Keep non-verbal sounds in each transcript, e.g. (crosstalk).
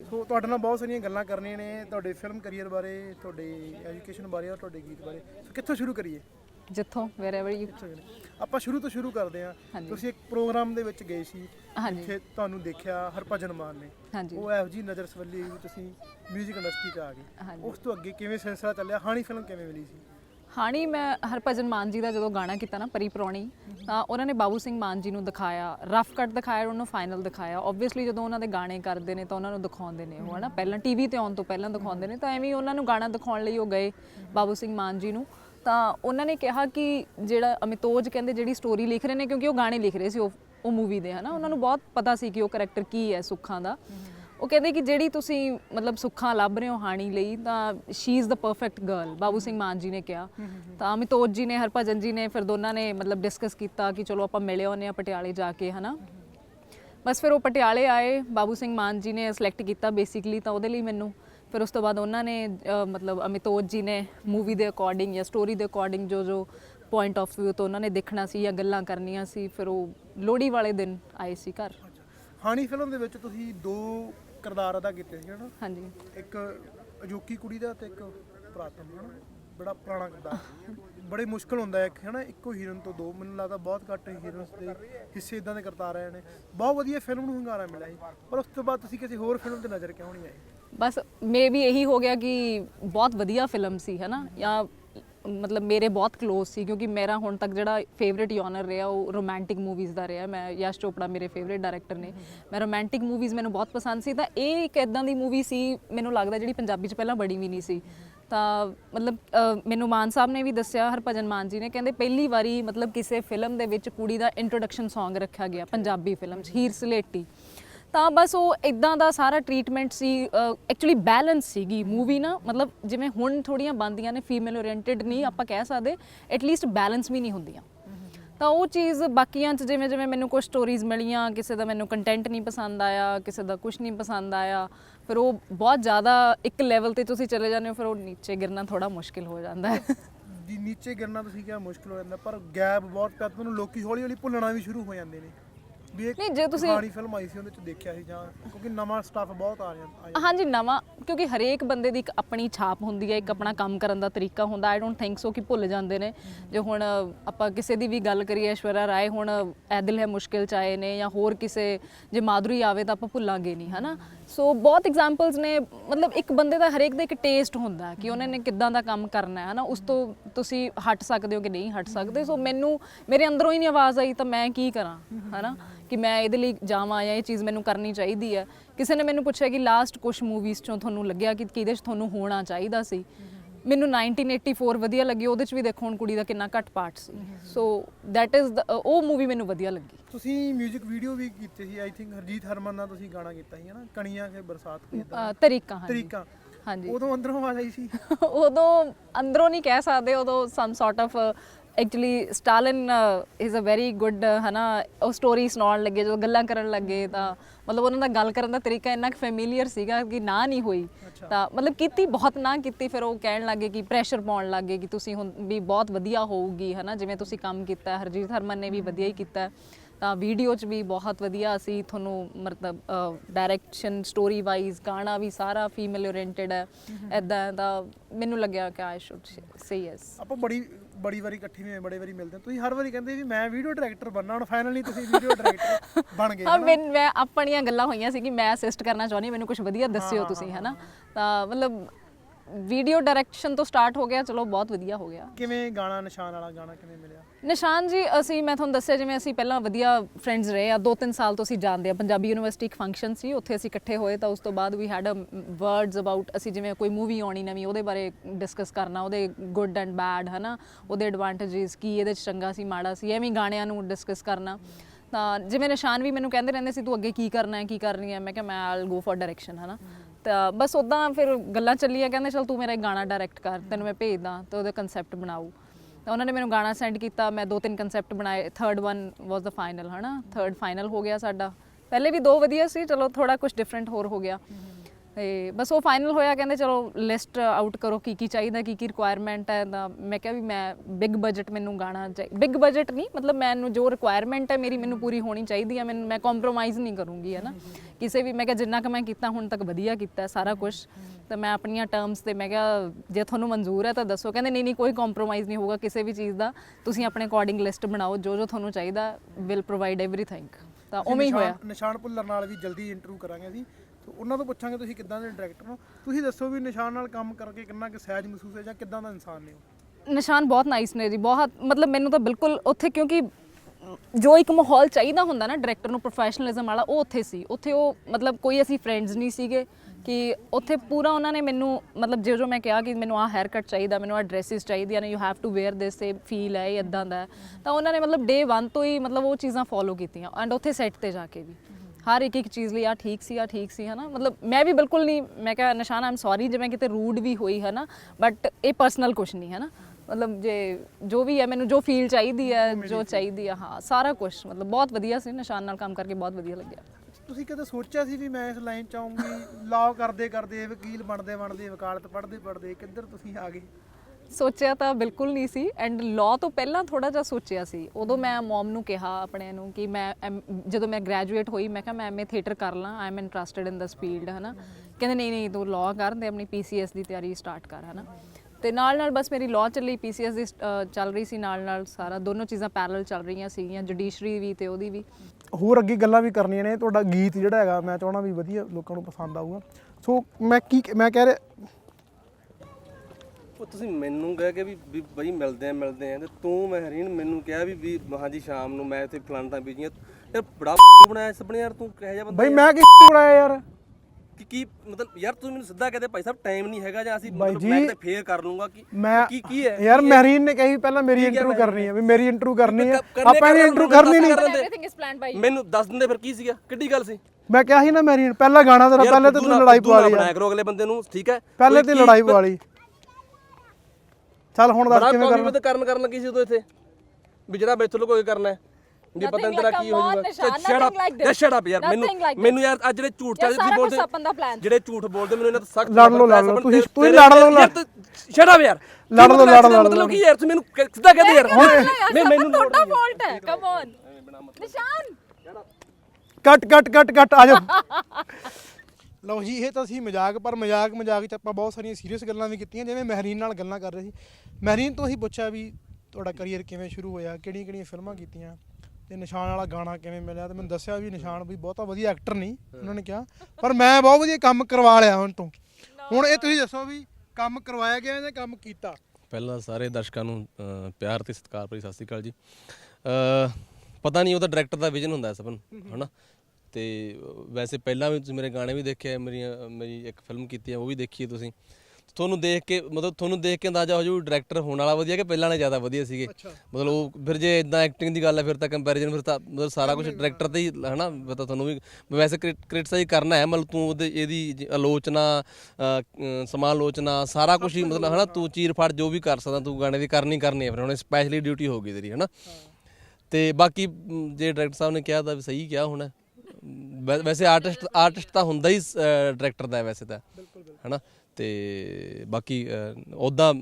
ਸੋ ਤੁਹਾਡੇ ਨਾਲ ਬਹੁਤ ਸਾਰੀਆਂ ਗੱਲਾਂ ਕਰਨੀਆਂ ਨੇ ਤੁਹਾਡੇ ਫਿਲਮ ਕੈਰੀਅਰ ਬਾਰੇ ਤੁਹਾਡੇ ਐਜੂਕੇਸ਼ਨ ਬਾਰੇ ਔਰ ਤੁਹਾਡੇ ਗੀਤ ਬਾਰੇ। ਸੋ ਕਿੱਥੋਂ ਸ਼ੁਰੂ ਕਰੀਏ? ਜਿੱਥੋਂ wherever you ਆਪਾਂ ਸ਼ੁਰੂ ਤੋਂ ਸ਼ੁਰੂ ਕਰਦੇ ਹਾਂਜੀ। ਤੁਸੀਂ ਇੱਕ ਪ੍ਰੋਗਰਾਮ ਦੇ ਵਿੱਚ ਗਏ ਸੀ ਹਾਂਜੀ। ਜਿੱਥੇ ਤੁਹਾਨੂੰ ਦੇਖਿਆ ਹਰਭਜਨ ਮਾਨ ਨੇ। ਹਾਂਜੀ। ਉਹ ਇਹੋ ਜੀ ਨਜ਼ਰ ਸਵੱਲੀ ਵੀ ਤੁਸੀਂ 뮤직 ਇੰਡਸਟਰੀ 'ਚ ਆ ਗਏ। ਹਾਂਜੀ। ਉਸ ਤੋਂ ਅੱਗੇ ਕਿਵੇਂ ਸਿਲਸਿਲਾ ਚੱਲਿਆ? ਹਾਣੀ ਫਿਲਮ ਕਿਵੇਂ ਮਿਲੀ ਸੀ? ਹਾਣੀ ਮੈਂ ਹਰਭਜਨ ਮਾਨ ਜੀ ਦਾ ਜਦੋਂ ਗਾਣਾ ਕੀਤਾ ਨਾ ਪਰੀ ਪ੍ਰੋਣੀ, ਤਾਂ ਉਹਨਾਂ ਨੇ ਬਾਬੂ ਸਿੰਘ ਮਾਨ ਜੀ ਨੂੰ ਦਿਖਾਇਆ, ਰਫ ਕੱਟ ਦਿਖਾਇਆ ਉਹਨੂੰ ਫਾਈਨਲ ਦਿਖਾਇਆ। ਆਬਵੀਅਸਲੀ ਜਦੋਂ ਉਹਨਾਂ ਦੇ ਗਾਣੇ ਕਰਦੇ ਨੇ ਤਾਂ ਉਹਨਾਂ ਨੂੰ ਦਿਖਾਉਂਦੇ ਨੇ ਉਹ, ਹਨਾ? ਪਹਿਲਾਂ ਟੀਵੀ ਤੇ ਆਉਣ ਤੋਂ ਪਹਿਲਾਂ ਦਿਖਾਉਂਦੇ ਨੇ, ਤਾਂ ਐਵੇਂ ਉਹਨਾਂ ਨੂੰ ਗਾਣਾ ਦਿਖਾਉਣ ਲਈ ਉਹ ਗਏ ਬਾਬੂ ਸਿੰਘ ਮਾਨ ਜੀ ਨੂੰ। ਤਾਂ ਉਹਨਾਂ ਨੇ ਕਿਹਾ ਕਿ ਜਿਹੜਾ ਅਮਿਤੋਜ ਕਹਿੰਦੇ ਜਿਹੜੀ ਸਟੋਰੀ ਲਿਖ ਰਹੇ ਨੇ ਕਿਉਂਕਿ ਉਹ ਗਾਣੇ ਲਿਖ ਰਹੇ ਸੀ ਉਹ ਉਹ ਮੂਵੀ ਦੇ, ਹਨਾ? ਉਹਨਾਂ ਨੂੰ ਬਹੁਤ ਪਤਾ ਸੀ ਕਿ ਉਹ ਕੈਰੈਕਟਰ ਕੀ ਹੈ ਸੁੱਖਾਂ ਦਾ। ਉਹ ਕਹਿੰਦੇ ਕਿ ਜਿਹੜੀ ਤੁਸੀਂ ਮਤਲਬ ਸੁੱਖਾਂ ਲੱਭ ਰਹੇ ਹੋ ਹਾਣੀ ਲਈ ਤਾਂ she is the perfect girl Babu Singh Maan ji ਨੇ ਕਿਹਾ। ਤਾਂ ਅਮਿਤੋਜ ਜੀ ਨੇ ਹਰਭਜਨ ਜੀ ਨੇ ਫਿਰ ਦੋਨਾਂ ਨੇ ਮਤਲਬ ਡਿਸਕਸ ਕੀਤਾ ਕਿ ਚਲੋ ਆਪਾਂ ਮਿਲੇ ਆਉਂਦੇ ਆ ਪਟਿਆਲੇ ਜਾ ਕੇ ਹਨਾ? ਬਸ ਫਿਰ ਉਹ ਪਟਿਆਲੇ ਆਏ ਬਾਬੂ ਸਿੰਘ ਮਾਨ ਜੀ ਨੇ ਸਿਲੈਕਟ ਕੀਤਾ ਬੇਸਿਕਲੀ ਤਾਂ ਉਹਦੇ ਲਈ ਮੈਨੂੰ। ਫਿਰ ਉਸ ਤੋਂ ਬਾਅਦ ਉਹਨਾਂ ਨੇ ਮਤਲਬ ਅਮਿਤੋਜ ਜੀ ਨੇ ਮੂਵੀ ਦੇ ਅਕੋਰਡਿੰਗ ਜਾਂ ਸਟੋਰੀ ਦੇ ਅਕੋਰਡਿੰਗ ਜੋ ਜੋ ਪੁਆਇੰਟ ਆਫ View ਤੋਂ ਉਹਨਾਂ ਨੇ ਦੇਖਣਾ ਸੀ ਜਾਂ ਗੱਲਾਂ ਕਰਨੀਆਂ ਸੀ ਫਿਰ ਉਹ ਲੋਹੜੀ ਵਾਲੇ ਦਿਨ ਆਏ ਸੀ ਘਰ। ਹਾਣੀ ਫਿਲਮ ਦੇ ਵਿੱਚ ਤੁਸੀਂ ਦੋ ਕਿਰਦਾਰ ਅਦਾ ਕੀਤੇ ਸੀ ਹਨਾ ਹਾਂਜੀ। ਇੱਕ ਅਜੋਕੀ ਕੁੜੀ ਦਾ ਤੇ ਇੱਕ ਪ੍ਰਾਤਮ ਹਨਾ? ਬੜਾ ਪੁਰਾਣਾ ਕਿਰਦਾਰ। ਬੜੇ ਮੁਸ਼ਕਲ ਹੁੰਦਾ ਹੈ ਇੱਕ ਹਨਾ? ਇੱਕੋ ਹੀਰੋਇਨ ਤੋਂ ਦੋ। ਮੈਨੂੰ ਲੱਗਦਾ ਬਹੁਤ ਘੱਟ ਹੀਰੋਇਨਸ ਦੇ ਹਿੱਸੇ ਇਦਾਂ ਦੇ ਕਰਤਾਰ ਆਏ ਨੇ। ਬਹੁਤ ਵਧੀਆ ਫਿਲਮ ਨੂੰ ਹੰਗਾਰਾ ਮਿਲਿਆ ਸੀ। ਪਰ ਉਸ ਤੋਂ ਬਾਅਦ ਤੁਸੀਂ ਕਿਸੇ ਹੋਰ ਫਿਲਮ ਤੇ ਨਜ਼ਰ ਕਿਉਂ ਨਹੀਂ ਆਏ? ਬਸ ਮੇ ਵੀ ਇਹੀ ਹੋ ਗਿਆ ਕਿ ਬਹੁਤ ਵਧੀਆ ਫਿਲਮ ਸੀ ਹੈ ਨਾ ਜਾਂ ਮਤਲਬ ਮੇਰੇ ਬਹੁਤ ক্লোਜ਼ ਸੀ ਕਿਉਂਕਿ ਮੇਰਾ ਹੁਣ ਤੱਕ ਜਿਹੜਾ ਫੇਵਰਿਟ ਯੋਨਰ ਰਿਹਾ ਉਹ ਰੋਮਾਂਟਿਕ ਮੂਵੀਜ਼ ਦਾ ਰਿਹਾ। ਮੈਂ ਯਸ਼ ਚੋਪੜਾ ਮੇਰੇ ਫੇਵਰਿਟ ਡਾਇਰੈਕਟਰ ਨੇ। ਮੈਂ ਰੋਮਾਂਟਿਕ ਮੂਵੀਜ਼ ਮੈਨੂੰ ਬਹੁਤ ਪਸੰਦ ਸੀ। ਤਾਂ ਇਹ ਇੱਕ ਇਦਾਂ ਦੀ ਮੂਵੀ ਸੀ, ਮੈਨੂੰ ਲੱਗਦਾ ਜਿਹੜੀ ਪੰਜਾਬੀ 'ਚ ਪਹਿਲਾਂ ਬੜੀ ਵੀ ਨਹੀਂ ਸੀ। ਤਾਂ ਮਤਲਬ ਮੈਨੂੰ ਮਾਨ ਸਾਹਿਬ ਨੇ ਵੀ ਦੱਸਿਆ, ਹਰਭਜਨ ਮਾਨ ਜੀ ਨੇ, ਕਹਿੰਦੇ ਪਹਿਲੀ ਵਾਰੀ ਮਤਲਬ ਕਿਸੇ ਫਿਲਮ ਦੇ ਵਿੱਚ ਕੁੜੀ ਦਾ ਇੰਟਰੋਡਕਸ਼ਨ Song ਰੱਖਿਆ ਗਿਆ, ਪੰਜਾਬੀ ਫਿਲਮ 'ਚ, ਹੀਰ ਸਲੇਟੀ। ਤਾਂ ਬਸ ਉਹ ਇਦਾਂ ਦਾ ਸਾਰਾ ਟ੍ਰੀਟਮੈਂਟ ਸੀ ਐਕਚੁਅਲੀ ਬੈਲੈਂਸ ਸੀਗੀ। ਮੂਵੀ ਨਾ, ਮਤਲਬ ਜਿਵੇਂ ਹੁਣ ਥੋੜੀਆਂ ਬੰਦੀਆਂ ਨੇ ਫੀਮੇਲ ਓਰੀਐਂਟਡ ਨਹੀਂ ਆਪਾਂ ਕਹਿ ਸਕਦੇ ਐਟਲੀਸਟ ਬੈਲੈਂਸ ਵੀ ਨਹੀਂ ਹੁੰਦੀਆਂ। ਤਾਂ ਉਹ ਚੀਜ਼ ਬਾਕੀਆਂ ਚ ਜਿਵੇਂ ਜਿਵੇਂ ਮੈਨੂੰ ਕੁਝ ਸਟੋਰੀਜ਼ ਮਿਲੀਆਂ, ਕਿਸੇ ਦਾ ਮੈਨੂੰ ਕੰਟੈਂਟ ਨਹੀਂ ਪਸੰਦ ਆਇਆ, ਕਿਸੇ ਦਾ ਕੁਝ ਨਹੀਂ ਪਸੰਦ ਆਇਆ, ਫਿਰ ਉਹ ਬਹੁਤ ਜ਼ਿਆਦਾ ਇੱਕ ਲੈਵਲ ਤੇ ਤੁਸੀਂ ਚਲੇ ਜਾਂਦੇ ਹੋ, ਫਿਰ ਉਹ ਨੀਚੇ ਗਿਰਨਾ ਥੋੜਾ ਮੁਸ਼ਕਿਲ ਹੋ ਜਾਂਦਾ ਹੈ। ਦੀ ਨੀਚੇ ਗਿਰਨਾ ਤੁਸੀਂ ਕਿਹਾ ਮੁਸ਼ਕਿਲ ਹੋ ਜਾਂਦਾ, ਪਰ ਗੈਪ ਬਹੁਤ ਪਿਆ ਤੁਹਾਨੂੰ ਲੋਕੀ ਹੌਲੀ ਹੌਲੀ ਭੁੱਲਣਾ ਵੀ ਸ਼ੁਰੂ ਹੋ ਜਾਂਦੇ ਨੇ। ਵੀ ਨਹੀਂ, ਜੇ ਤੁਸੀਂ- ਪੁਰਾਣੀ ਫਿਲਮ ਆਈ ਸੀ ਉਹਦੇ ਚ ਦੇਖਿਆ ਸੀ ਜਾਂ ਕਿਉਂਕਿ ਨਵਾਂ ਸਟਾਫ ਬਹੁਤ ਆ ਜਾਂਦਾ ਹਾਂਜੀ ਨਵਾਂ ਕਿਉਂਕਿ ਹਰੇਕ ਬੰਦੇ ਦੀ ਇੱਕ ਆਪਣੀ ਛਾਪ ਹੁੰਦੀ ਹੈ ਇੱਕ ਆਪਣਾ ਕੰਮ ਕਰਨ ਦਾ ਤਰੀਕਾ ਹੁੰਦਾ। ਆਈ ਡੋਨਟ ਥਿੰਕ ਸੋ ਕਿ ਭੁੱਲ ਜਾਂਦੇ ਨੇ। ਜੇ ਹੁਣ ਆਪਾਂ ਕਿਸੇ ਦੀ ਵੀ ਗੱਲ ਕਰੀਏ ਐਸ਼ਵਰਿਆ ਰਾਏ ਹੁਣ ਐ ਦਿਲ ਹੈ ਮੁਸ਼ਕਿਲ ਚ ਆਏ ਨੇ ਜਾਂ ਹੋਰ ਕਿਸੇ ਜੇ ਮਾਧੁਰੀ ਆਵੇ ਤਾਂ ਆਪਾਂ ਭੁੱਲਾਂਗੇ ਨਹੀਂ ਹਨਾ? ਸੋ ਬਹੁਤ ਐਗਜ਼ਾਮਪਲਸ ਨੇ, ਮਤਲਬ ਇੱਕ ਬੰਦੇ ਦਾ ਹਰੇਕ ਦਾ ਇੱਕ ਟੇਸਟ ਹੁੰਦਾ ਕਿ ਉਹਨਾਂ ਨੇ ਕਿੱਦਾਂ ਦਾ ਕੰਮ ਕਰਨਾ ਹੈ, ਹਨਾ? ਉਸ ਤੋਂ ਤੁਸੀਂ ਹਟ ਸਕਦੇ ਹੋ ਕਿ ਨਹੀਂ ਹਟ ਸਕਦੇ? ਸੋ ਮੈਨੂੰ, ਮੇਰੇ ਅੰਦਰੋਂ ਹੀ ਨਹੀਂ ਆਵਾਜ਼ ਆਈ ਤਾਂ ਮੈਂ ਕੀ ਕਰਾਂ, ਹਨਾ? ਕਿ ਮੈਂ ਇਹਦੇ ਲਈ ਜਾਵਾਂ ਜਾਂ ਇਹ ਚੀਜ਼ ਮੈਨੂੰ ਕਰਨੀ ਚਾਹੀਦੀ ਹੈ। ਕਿਸੇ ਨੇ ਮੈਨੂੰ ਪੁੱਛਿਆ ਕਿ ਲਾਸਟ ਕੁਝ ਮੂਵੀਜ਼ ਚੋਂ ਤੁਹਾਨੂੰ ਲੱਗਿਆ ਕਿ ਕਿਹਦੇ 'ਚ ਤੁਹਾਨੂੰ ਹੋਣਾ ਚਾਹੀਦਾ ਸੀ? ਮੈਨੂੰ 1984 ਵਧੀਆ ਲੱਗੀ ਉਹਦੇ 'ਚ ਵੀ ਦੇਖੋ ਹੁਣ ਕੁੜੀ ਦਾ ਕਿੰਨਾ ਘੱਟ ਪਾਰਟ ਸੀ। ਸੋ ਦੈਟ ਇਜ਼ ਉਹ ਮੂਵੀ ਮੈਨੂੰ ਵਧੀਆ ਲੱਗੀ। ਤੁਸੀਂ 뮤직 ਵੀਡੀਓ ਵੀ ਕੀਤੀ ਸੀ ਆਈ ਥਿੰਕ ਹਰਜੀਤ ਹਰਮਨ ਨਾਲ ਤੁਸੀਂ ਗਾਣਾ ਕੀਤਾ ਸੀ ਹਨਾ? ਕਣੀਆਂ ਕੇ ਬਰਸਾਤ ਅ, ਤਰੀਕਾ ਹਾਂਜੀ। ਤਰੀਕਾ। ਹਾਂਜੀ। ਉਦੋਂ ਅੰਦਰੋਂ ਆਵਾਜ਼ ਆਈ ਸੀ। (laughs) ਉਦੋਂ ਅੰਦਰੋਂ ਨਹੀਂ ਕਹਿ ਸਕਦੇ ਉਦੋਂ some sort of actually Stalin is a very good ਹਨਾ ਉਹ ਸਟੋਰੀ ਸੁਣਾਉਣ ਲੱਗੇ ਜਦੋਂ ਗੱਲਾਂ ਕਰਨ ਲੱਗੇ ਤਾਂ ਮਤਲਬ ਉਹਨਾਂ ਦਾ ਗੱਲ ਕਰਨ ਦਾ ਤਰੀਕਾ ਇੰਨਾ ਫੈਮੀਲੀਅਰ ਸੀਗਾ ਕਿ ਨਾ ਨਹੀਂ ਹੋਈ ਤਾਂ ਮਤਲਬ ਕੀਤੀ ਬਹੁਤ ਨਾ ਕੀਤੀ ਫਿਰ ਉਹ ਕਹਿਣ ਲੱਗੇ ਕਿ ਪ੍ਰੈਸ਼ਰ ਪਾਉਣ ਲੱਗੇ ਕਿ ਤੁਸੀਂ ਹੁਣ ਵੀ ਬਹੁਤ ਵਧੀਆ ਹੋਊਗੀ ਹਨਾ ਜਿਵੇਂ ਤੁਸੀਂ ਕੰਮ ਕੀਤਾ। ਹਰਜੀਤ ਹਰਮਨ ਨੇ ਵੀ ਵਧੀਆ ਹੀ ਕੀਤਾ। ਤਾਂ ਵੀਡੀਓ 'ਚ ਵੀ ਬਹੁਤ ਵਧੀਆ ਅਸੀਂ ਤੁਹਾਨੂੰ ਮਤਲਬ ਡਾਇਰੈਕਸ਼ਨ ਸਟੋਰੀ ਵਾਈਜ਼ ਗਾਣਾ ਵੀ ਸਾਰਾ ਫੀਮੇਲ ਓਰੀਐਂਟਡ ਹੈ। ਐਦਾਂ ਦਾ ਮੈਨੂੰ ਲੱਗਿਆ ਕਿ ਆਈ ਸ਼ੁਡ ਸੇ ਯੈਸ ਆਪਾਂ ਬੜੀ ਬੜੀ ਵਾਰੀ ਇਕੱਠੀ ਵੀ ਬੜੇ ਵਾਰੀ ਮਿਲਦੇ। ਤੁਸੀਂ ਹਰ ਵਾਰੀ ਕਹਿੰਦੇ ਵੀ ਮੈਂ ਵੀਡੀਓ ਡਾਇਰੈਕਟਰ ਬਣਨਾ ਹੁਣ ਫਾਈਨਲੀ ਤੁਸੀਂ ਵੀਡੀਓ ਡਾਇਰੈਕਟਰ (laughs) ਬਣ ਗਏ ਹਾਂ ਮੈਂ ਆਪਣੀਆਂ ਗੱਲਾਂ ਹੋਈਆਂ ਸੀ ਕਿ ਮੈਂ ਅਸਿਸਟ ਕਰਨਾ ਚਾਹੁੰਦੀ ਮੈਨੂੰ ਕੁਝ ਵਧੀਆ ਦੱਸਿਓ ਤੁਸੀਂ ਹਨਾ? ਤਾਂ ਮਤਲਬ ਵੀਡੀਓ ਡਾਇਰੈਕਸ਼ਨ ਤੋਂ ਸਟਾਰਟ ਹੋ ਗਿਆ ਚਲੋ ਬਹੁਤ ਵਧੀਆ ਹੋ ਗਿਆ। ਕਿਵੇਂ ਗਾਣਾ ਨਿਸ਼ਾਨ ਵਾਲਾ ਗਾਣਾ ਕਿਵੇਂ ਮਿਲਿਆ? ਨਿਸ਼ਾਨ ਜੀ ਅਸੀਂ ਮੈਂ ਤੁਹਾਨੂੰ ਦੱਸਿਆ ਜਿਵੇਂ ਅਸੀਂ ਪਹਿਲਾਂ ਵਧੀਆ ਫਰੈਂਡਸ ਰਹੇ ਆ 2-3 ਸਾਲ ਤੋਂ ਅਸੀਂ ਜਾਣਦੇ ਆ। ਪੰਜਾਬੀ ਯੂਨੀਵਰਸਿਟੀ ਇੱਕ ਫੰਕਸ਼ਨ ਸੀ ਉੱਥੇ ਅਸੀਂ ਇਕੱਠੇ ਹੋਏ ਤਾਂ ਉਸ ਤੋਂ ਬਾਅਦ ਵੀ ਹੈਡ ਵਰਡਸ ਅਬਾਊਟ ਅਸੀਂ ਜਿਵੇਂ ਕੋਈ ਮੂਵੀ ਆਉਣੀ ਨਵੀਂ ਉਹਦੇ ਬਾਰੇ ਡਿਸਕਸ ਕਰਨਾ ਉਹਦੇ ਗੁੱਡ ਐਂਡ ਬੈਡ ਹਨਾ? ਉਹਦੇ ਐਡਵਾਂਟੇਜਸ ਕੀ ਇਹਦੇ ਚ ਚੰਗਾ ਸੀ ਮਾੜਾ ਸੀ ਐਵੇਂ ਗਾਣਿਆਂ ਨੂੰ ਡਿਸਕਸ ਕਰਨਾ। ਤਾਂ ਜਿਵੇਂ ਨਿਸ਼ਾਨ ਵੀ ਮੈਨੂੰ ਕਹਿੰਦੇ ਰਹਿੰਦੇ ਸੀ ਤੂੰ ਅੱਗੇ ਕੀ ਕਰਨਾ ਹੈ ਕੀ ਕਰਨੀ ਹੈ? ਮੈਂ ਕਿਹਾ ਮੈਂ ਆਲ ਗੋ ਫॉर ਡਾਇਰੈਕਸ਼ਨ ਹਨਾ? ਤਾਂ ਬਸ ਉਦਾਂ ਫਿਰ ਗੱਲਾਂ ਚੱਲੀਆਂ, ਕਹਿੰਦੇ ਚਲ ਤੂੰ ਮੇਰਾ ਇੱਕ ਗਾਣਾ ਡਾਇਰੈਕਟ ਕਰ, ਤੈਨੂੰ ਮੈਂ ਭੇਜਦਾ, ਤੇ ਉਹਦੇ ਕਨਸੈਪਟ ਬਣਾਓ। ਤਾਂ ਉਹਨਾਂ ਨੇ ਮੈਨੂੰ ਗਾਣਾ ਸੈਂਡ ਕੀਤਾ, ਮੈਂ ਦੋ ਤਿੰਨ ਕਨਸੈਪਟ ਬਣਾਏ third one was the final ਹਨਾ? ਥਰਡ ਫਾਈਨਲ ਹੋ ਗਿਆ ਸਾਡਾ। ਪਹਿਲੇ ਵੀ ਦੋ ਵਧੀਆ ਸੀ, ਚਲੋ ਥੋੜਾ ਕੁਝ ਡਿਫਰੈਂਟ ਹੋਰ ਹੋ ਗਿਆ। ਤੇ ਬਸ ਉਹ ਫਾਈਨਲ ਹੋਇਆ ਕਹਿੰਦੇ ਚਲੋ ਲਿਸਟ ਆਊਟ ਕਰੋ ਕੀ ਕੀ ਚਾਹੀਦਾ ਕੀ ਕੀ ਰਿਕੁਆਇਰਮੈਂਟ ਹੈ ਤਾਂ ਮੈਂ ਕਿਹਾ ਵੀ ਮੈਂ ਬਿਗ ਬਜਟ ਮੈਨੂੰ ਗਾਣਾ ਚਾਹੀ ਬਿਗ ਬਜਟ ਨਹੀਂ ਮਤਲਬ ਮੈਨੂੰ ਜੋ ਰਿਕੁਆਇਰਮੈਂਟ ਹੈ ਮੇਰੀ ਮੈਨੂੰ ਪੂਰੀ ਹੋਣੀ ਚਾਹੀਦੀ ਹੈ ਮੈਨੂੰ ਮੈਂ ਕੰਪਰੋਮਾਈਜ਼ ਨਹੀਂ ਕਰੂੰਗੀ ਹੈ ਨਾ। ਕਿਸੇ ਵੀ ਮੈਂ ਕਿਹਾ ਜਿੰਨਾ ਕੁ ਮੈਂ ਕੀਤਾ ਹੁਣ ਤੱਕ ਵਧੀਆ ਕੀਤਾ ਸਾਰਾ ਕੁਝ ਤਾਂ ਮੈਂ ਆਪਣੀਆਂ ਟਰਮਸ ਤੇ ਮੈਂ ਕਿਹਾ ਜੇ ਤੁਹਾਨੂੰ ਮਨਜ਼ੂਰ ਹੈ ਤਾਂ ਦੱਸੋ ਕਹਿੰਦੇ ਨਹੀਂ ਨਹੀਂ ਕੋਈ ਕੰਪਰੋਮਾਈਜ਼ ਨਹੀਂ ਹੋਊਗਾ ਕਿਸੇ ਵੀ ਚੀਜ਼ ਦਾ ਤੁਸੀਂ ਆਪਣੇ ਅਕੋਰਡਿੰਗ ਲਿਸਟ ਬਣਾਓ ਜੋ ਜੋ ਤੁਹਾਨੂੰ ਚਾਹੀਦਾ ਵਿਲ ਪ੍ਰੋਵਾਈਡ ਐਵਰੀਥਿੰਗ ਤਾਂ ਉਵੇਂ ਹੀ ਹੋਇਆ। ਨਿਸ਼ਾਨ- ਭੁੱਲਰ ਨਾਲ ਵੀ ਜਲਦੀ ਇੰਟਰਵਿਊ ਕਰਾਂਗੇ ਅਸੀਂ। ਤੇ ਉਹਨਾਂ ਤੋਂ ਪੁੱਛਾਂਗੇ ਤੁਸੀਂ ਕਿੱਦਾਂ ਦੇ ਡਾਇਰੈਕਟਰ ਹੋ? ਤੁਸੀਂ ਦੱਸੋ ਵੀ ਨਿਸ਼ਾਨ ਨਾਲ ਕੰਮ ਕਰਕੇ ਕਿੰਨਾ ਕੁ ਸਹਿਜ ਮਹਿਸੂਸ ਹੈ ਜਾਂ ਕਿੱਦਾਂ ਦਾ ਇਨਸਾਨ ਨੇ ਉਹ? ਨਿਸ਼ਾਨ ਬਹੁਤ ਨਾਈਸ ਨੇ ਜੀ, ਬਹੁਤ, ਮਤਲਬ ਮੈਨੂੰ ਤਾਂ ਬਿਲਕੁਲ ਉੱਥੇ ਕਿਉਂਕਿ ਜੋ ਇੱਕ ਮਾਹੌਲ ਚਾਹੀਦਾ ਹੁੰਦਾ ਨਾ ਡਾਇਰੈਕਟਰ ਨੂੰ ਪ੍ਰੋਫੈਸ਼ਨਲਿਜ਼ਮ ਵਾਲਾ, ਉਹ ਉੱਥੇ ਸੀ। ਉੱਥੇ ਉਹ, ਮਤਲਬ ਕੋਈ ਅਸੀਂ ਫਰੈਂਡਸ ਨਹੀਂ ਸੀਗੇ ਕਿ ਉੱਥੇ ਪੂਰਾ ਉਹਨਾਂ ਨੇ ਮੈਨੂੰ, ਮਤਲਬ ਜੋ ਜੋ ਮੈਂ ਕਿਹਾ ਕਿ ਮੈਨੂੰ ਆਹ ਹੈਅਰ ਕੱਟ ਚਾਹੀਦਾ, ਮੈਨੂੰ ਆਹ ਡਰੈਸਿਸ ਚਾਹੀਦੀਆਂ ਨੇ you have to wear this ਇਹ ਫੀਲ ਹੈ, ਇਹ ਇਦਾਂ ਦਾ ਤਾਂ ਉਹਨਾਂ ਨੇ ਮਤਲਬ ਡੇ 1 ਤੋਂ ਹੀ, ਮਤਲਬ ਉਹ ਚੀਜ਼ਾਂ ਫੋਲੋ ਕੀਤੀਆਂ ਐਂਡ ਉੱਥੇ ਸੈੱਟ ਤੇ ਜਾ ਕੇ ਵੀ। ਹਰ ਇੱਕ ਇੱਕ ਚੀਜ਼ ਲਈ ਆ ਠੀਕ ਸੀ ਆ ਠੀਕ ਸੀ ਹਨਾ? ਮਤਲਬ ਮੈਂ ਵੀ ਬਿਲਕੁਲ ਨਹੀਂ ਮੈਂ ਕਿਹਾ ਨਿਸ਼ਾਨ ਆਮ ਸੌਰੀ ਜੇ ਮੈਂ ਕਿਤੇ ਰੂਡ ਵੀ ਹੋਈ ਹੈ ਨਾ ਬਟ ਇਹ ਪਰਸਨਲ ਕੁਝ ਨਹੀਂ ਹੈ ਨਾ ਮਤਲਬ ਜੇ ਜੋ ਵੀ ਹੈ ਮੈਨੂੰ ਜੋ ਫੀਲ ਚਾਹੀਦੀ ਹੈ ਜੋ ਚਾਹੀਦੀ ਹੈ ਹਾਂ ਸਾਰਾ ਕੁਝ ਮਤਲਬ ਬਹੁਤ ਵਧੀਆ ਸੀ ਨਿਸ਼ਾਨ ਨਾਲ ਕੰਮ ਕਰਕੇ ਬਹੁਤ ਵਧੀਆ ਲੱਗਿਆ। ਤੁਸੀਂ ਕਦੇ ਸੋਚਿਆ ਸੀ ਵੀ ਮੈਂ ਇਸ ਲਾਈਨ ਚ ਆਉਂਗੀ ਲਾਅ ਕਰਦੇ ਕਰਦੇ ਵਕੀਲ ਬਣਦੇ ਬਣਦੇ ਵਕਾਲਤ ਪੜ੍ਹਦੇ ਪੜ੍ਹਦੇ ਕਿੱਧਰ ਤੁਸੀਂ ਆ ਗਏ? ਸੋਚਿਆ ਤਾਂ ਬਿਲਕੁਲ ਨਹੀਂ ਸੀ ਐਂਡ ਲਾਅ ਤੋਂ ਪਹਿਲਾਂ ਥੋੜਾ ਜਿਹਾ ਸੋਚਿਆ ਸੀ। ਉਦੋਂ ਮੈਂ ਮਮ ਨੂੰ ਕਿਹਾ ਆਪਣੇ ਨੂੰ ਕਿ ਮੈਂ ਜਦੋਂ ਮੈਂ ਗ੍ਰੈਜੂਏਟ ਹੋਈ ਮੈਂ ਕਿਹਾ ਮੈਂ ਐਮਏ ਥੀਏਟਰ ਕਰ ਲਾਂ I am interested in this field ਹਨਾ। ਕਹਿੰਦੇ ਨਹੀਂ ਨਹੀਂ ਤੂੰ ਲਾਅ ਕਰ ਤੇ ਆਪਣੀ ਪੀਸੀਐਸ ਦੀ ਤਿਆਰੀ ਸਟਾਰਟ ਕਰ ਹਨਾ। ਤੇ ਨਾਲ ਨਾਲ ਬਸ ਮੇਰੀ ਲਾਅ ਚੱਲੀ ਪੀਸੀਐਸ ਦੀ ਚੱਲ ਰਹੀ ਸੀ ਨਾਲ ਨਾਲ ਸਾਰਾ। ਦੋਨੋਂ ਚੀਜ਼ਾਂ ਪੈਰਲਲ ਚੱਲ ਰਹੀਆਂ ਸੀਗੀਆਂ ਜੁਡੀਸ਼ਰੀ ਵੀ ਤੇ ਉਹਦੀ ਵੀ। ਹੋਰ ਅੱਗੇ ਗੱਲਾਂ ਵੀ ਕਰਨੀਆਂ ਨੇ। ਤੁਹਾਡਾ ਗੀਤ ਜਿਹੜਾ ਹੈਗਾ ਮੈਂ ਚਾਹਣਾ ਵੀ ਵਧੀਆ ਲੋਕਾਂ ਨੂੰ ਪਸੰਦ ਆਊਗਾ। ਸੋ ਮੈਂ ਕੀ ਮੈਂ ਕਹਿ ਰਿਹਾ ਉਹ ਤੁਸੀਂ ਮੈਨੂੰ ਕਹਿ ਕੇ ਵੀ ਵੀ ਬਈ ਮਿਲਦੇ ਆ ਮਿਲਦੇ ਆ ਤੇ ਤੂੰ ਮੈਂ ਹਰੀਨ ਮੈਨੂੰ ਕਿਹਾ ਵੀ ਵੀ ਹਾਂਜੀ ਸ਼ਾਮ ਨੂੰ ਮੈਂ ਇੱਥੇ ਫਲਾਂਟਾਂ ਬੀਜੀਆਂ। ਯਾਰ ਬੜਾ ਬਣਾਇਆ ਸਪਨੇ ਯਾਰ ਤੂੰ ਕਹੇ ਜਾ ਬੰਦਾ ਬਈ ਮੈਂ ਕੀ ਬਣਾਇਆ ਯਾਰ? ਕਿ ਕੀ ਮਤਲਬ ਯਾਰ ਤੂੰ ਮੈਨੂੰ ਸਿੱਧਾ ਕਹਦੇ ਭਾਈ ਸਾਹਿਬ ਟਾਈਮ ਨਹੀਂ ਹੈਗਾ ਜਾਂ ਅਸੀਂ ਮਤਲਬ ਮੈਂ ਤੇ ਫੇਰ ਕਰ ਲੂੰਗਾ ਕਿ ਮੈਂ ਕੀ ਕੀ ਹੈ? ਯਾਰ ਮਹਿਰੀਨ ਨੇ ਕਹੀ ਪਹਿਲਾਂ ਮੇਰੀ ਇੰਟਰਵਿਊ ਕਰਨੀ ਹੈ ਵੀ ਮੇਰੀ ਇੰਟਰਵਿਊ ਕਰਨੀ ਹੈ। ਆਪਾਂ ਕਰ ਇੰਟਰਵਿਊ ਕਰਨੀ ਨਹੀਂ। ਮੈਨੂੰ ਦੱਸ ਦਿੰਦੇ ਫਿਰ ਕੀ ਸੀਗਾ? ਕਿੱਡੀ ਗੱਲ ਸੀ? ਮੈਂ ਕਿਹਾ ਸੀ ਨਾ ਮਹਿਰੀਨ ਪਹਿਲਾ ਗਾਣਾ ਤੇਰਾ ਪਹਿਲੇ ਤੇ ਤੂੰ ਨਾ- ਲੜਾਈ ਪਵਾ ਨਾ ਲਈ ਬਣਾਇਆ ਯਾਰ। ਕਰੋ ਅਗਲੇ ਬੰਦੇ ਨੂੰ ਠੀਕ ਹੈ? ਪਹਿਲੇ ਤੇ ਲੜਾਈ ਪਵਾ ਲਈ। ਚੱਲ ਹੁਣ ਦੱਸ ਬੜਾ ਕਿਵੇਂ ਕਰਨਾ? ਤੇ ਕਰਨ ਕਰਨ ਲੱਗੀ ਸੀ ਉਦੋਂ ਇੱਥੇ। ਵੀ ਜਿਹੜਾ ਮੈਥੋਂ ਕੋਈ ਕਰਨਾ ਹੈ। ਜੇ ਪਤਾ ਨਹੀਂ ਤੇਰਾ ਕੀ ਹੋ ਜਾਊਗਾ ਸ਼ਟ ਅਪ ਯਾਰ ਸ਼ਟ ਅਪ ਯਾਰ। ਮੈਨੂੰ ਮੈਨੂੰ ਯਾਰ ਅੱਜ ਜਿਹੜੇ ਝੂਠ ਚਾਹੇ ਤੁਸੀਂ ਬੋਲਦੇ ਜਿਹੜੇ ਝੂਠ ਬੋਲਦੇ ਮੈਨੂੰ ਇਹਨਾਂ ਤੋਂ ਸਖਤ ਲੜ ਲਓ, ਲੜ ਲਓ, ਤੁਸੀਂ- ਤੁਸੀਂ ਲੜ ਲਓ, ਲੜ। ਸ਼ਟ ਅਪ ਯਾਰ। ਲੜ ਲਓ, ਲੜ ਲਓ, ਮਤਲਬ ਕੀ ਯਾਰ ਤੂੰ ਮੈਨੂੰ ਸਿੱਧਾ ਕਹਦੇ ਯਾਰ। ਮੈਂ ਮੈਨੂੰ ਤੁਹਾਡਾ। ਫਾਲਟ ਹੈ। ਕਮ ਔਨ ਨਿਸ਼ਾਨ ਕੱਟ ਕੱਟ ਕੱਟ ਕੱਟ ਆ ਜਾਓ। ਲਓ ਜੀ ਇਹ ਤਾਂ ਸੀ ਮਜ਼ਾਕ ਪਰ ਮਜ਼ਾਕ ਮਜ਼ਾਕ ਚ ਆਪਾਂ ਬਹੁਤ ਸਾਰੀਆਂ ਸੀਰੀਅਸ ਗੱਲਾਂ ਵੀ ਕੀਤੀਆਂ ਜਿਵੇਂ ਮਹਿਰੀਨ ਨਾਲ ਗੱਲਾਂ ਕਰ ਰਹੇ ਸੀ। ਮਹਿਰੀਨ ਤੋਂ ਅਸੀਂ ਪੁੱਛਿਆ ਵੀ ਤੁਹਾਡਾ ਕੈਰੀਅਰ ਕਿਵੇਂ ਸ਼ੁਰੂ ਹੋਇਆ ਕਿਹੜੀਆਂ ਕਿਹੜੀਆਂ ਫਿਲਮਾਂ ਕੀਤੀਆਂ ਤੇ ਨਿਸ਼ਾਨ ਵਾਲਾ ਗਾਣਾ ਕਿਵੇਂ ਮਿਲਿਆ ਤੇ ਮੈਨੂੰ ਦੱਸਿਆ ਵੀ ਨਿਸ਼ਾਨ ਵੀ ਬਹੁਤਾ ਵਧੀਆ ਐਕਟਰ ਨਹੀਂ ਉਹਨਾਂ ਨੇ ਕਿਹਾ ਪਰ ਮੈਂ ਬਹੁਤ ਵਧੀਆ ਕੰਮ ਕਰਵਾ ਲਿਆ ਹੁਣ ਤੋਂ। ਹੁਣ ਇਹ ਤੁਸੀਂ ਦੱਸੋ ਵੀ ਕੰਮ ਕਰਵਾਇਆ ਗਿਆ ਜਾਂ ਕੰਮ ਕੀਤਾ? ਪਹਿਲਾਂ ਸਾਰੇ ਦਰਸ਼ਕਾਂ ਨੂੰ ਅਹ, ਪਿਆਰ ਤੇ ਸਤਿਕਾਰ ਭਰੀ ਸਤਿ ਸ਼੍ਰੀ ਅਕਾਲ ਜੀ। ਅਹ, ਪਤਾ ਨਹੀਂ ਉਹਦਾ ਡਾਇਰੈਕਟਰ ਦਾ ਵਿਜ਼ਨ ਹੁੰਦਾ ਹੈ ਸਭਨ ਹਨਾ? ਤੇ ਵੈਸੇ ਪਹਿਲਾਂ ਵੀ ਤੁਸੀਂ ਮੇਰੇ ਗਾਣੇ ਵੀ ਦੇਖੇ ਆ ਮੇਰੀਆਂ ਮੇਰੀ ਇੱਕ ਫਿਲਮ ਕੀਤੀ ਹੈ ਉਹ ਵੀ ਦੇਖੀ ਹੈ ਤੁਸੀਂ। ਤੁਹਾਨੂੰ ਦੇਖ ਕੇ ਮਤਲਬ ਤੁਹਾਨੂੰ ਦੇਖ ਕੇ ਅੰਦਾਜ਼ਾ ਹੋ ਜਾਊ ਡਾਇਰੈਕਟਰ ਹੋਣ ਵਾਲਾ ਵਧੀਆ ਕਿ ਪਹਿਲਾਂ ਵਾਲੇ ਜ਼ਿਆਦਾ ਵਧੀਆ ਸੀਗੇ। ਮਤਲਬ ਉਹ ਫਿਰ ਜੇ ਇਦਾਂ ਐਕਟਿੰਗ ਦੀ ਗੱਲ ਹੈ ਫਿਰ ਤਾਂ ਕੰਪੈਰੀਜ਼ਨ ਫਿਰ ਤਾਂ ਮਤਲਬ ਸਾਰਾ ਕੁਝ ਡਾਇਰੈਕਟਰ ਤੇ ਹੀ ਹਨਾ ਫਿਰ ਤਾਂ ਤੁਹਾਨੂੰ ਵੀ ਵੈਸੇ ਕ੍ਰਿਟਿਸਾਈਜ਼ ਕਰਨਾ ਹੈ ਮਤਲਬ ਤੂੰ ਉਹਦੇ ਇਹਦੀ ਜ- ਆਲੋਚਨਾ ਸਮਾਲੋਚਨਾ ਸਾਰਾ ਕੁਝ ਹੀ ਮਤਲਬ ਹਨਾ ਤੂੰ ਚੀਰ ਫਾੜ ਜੋ ਵੀ ਕਰ ਸਕਦਾ ਤੂੰ ਗਾਣੇ ਦੀ ਕਰਨੀ ਕਰਨੀ ਹੈ ਫਿਰ ਹੁਣ ਸਪੈਸ਼ਲੀ ਡਿਊਟੀ ਹੋ ਗਈ ਤੇਰੀ ਹਨਾ। ਤੇ ਬਾਕੀ ਜੇ ਡਾਇਰੈਕਟਰ ਸਾਹਿਬ ਨੇ ਕਿਹਾ ਤਾਂ ਸਹੀ ਕਿਹਾ ਹੋਣਾ। ਵੈ- ਵੈਸੇ ਆਰਟਿਸਟ ਆਰਟਿਸਟ ਤਾਂ ਹੁੰਦਾ ਹੀ ਡਾਇਰੈਕਟਰ ਦਾ ਹੈ ਵੈਸੇ ਤਾਂ ਹਨਾ? ਤੇ ਬਾਕੀ ਉਦਾਂ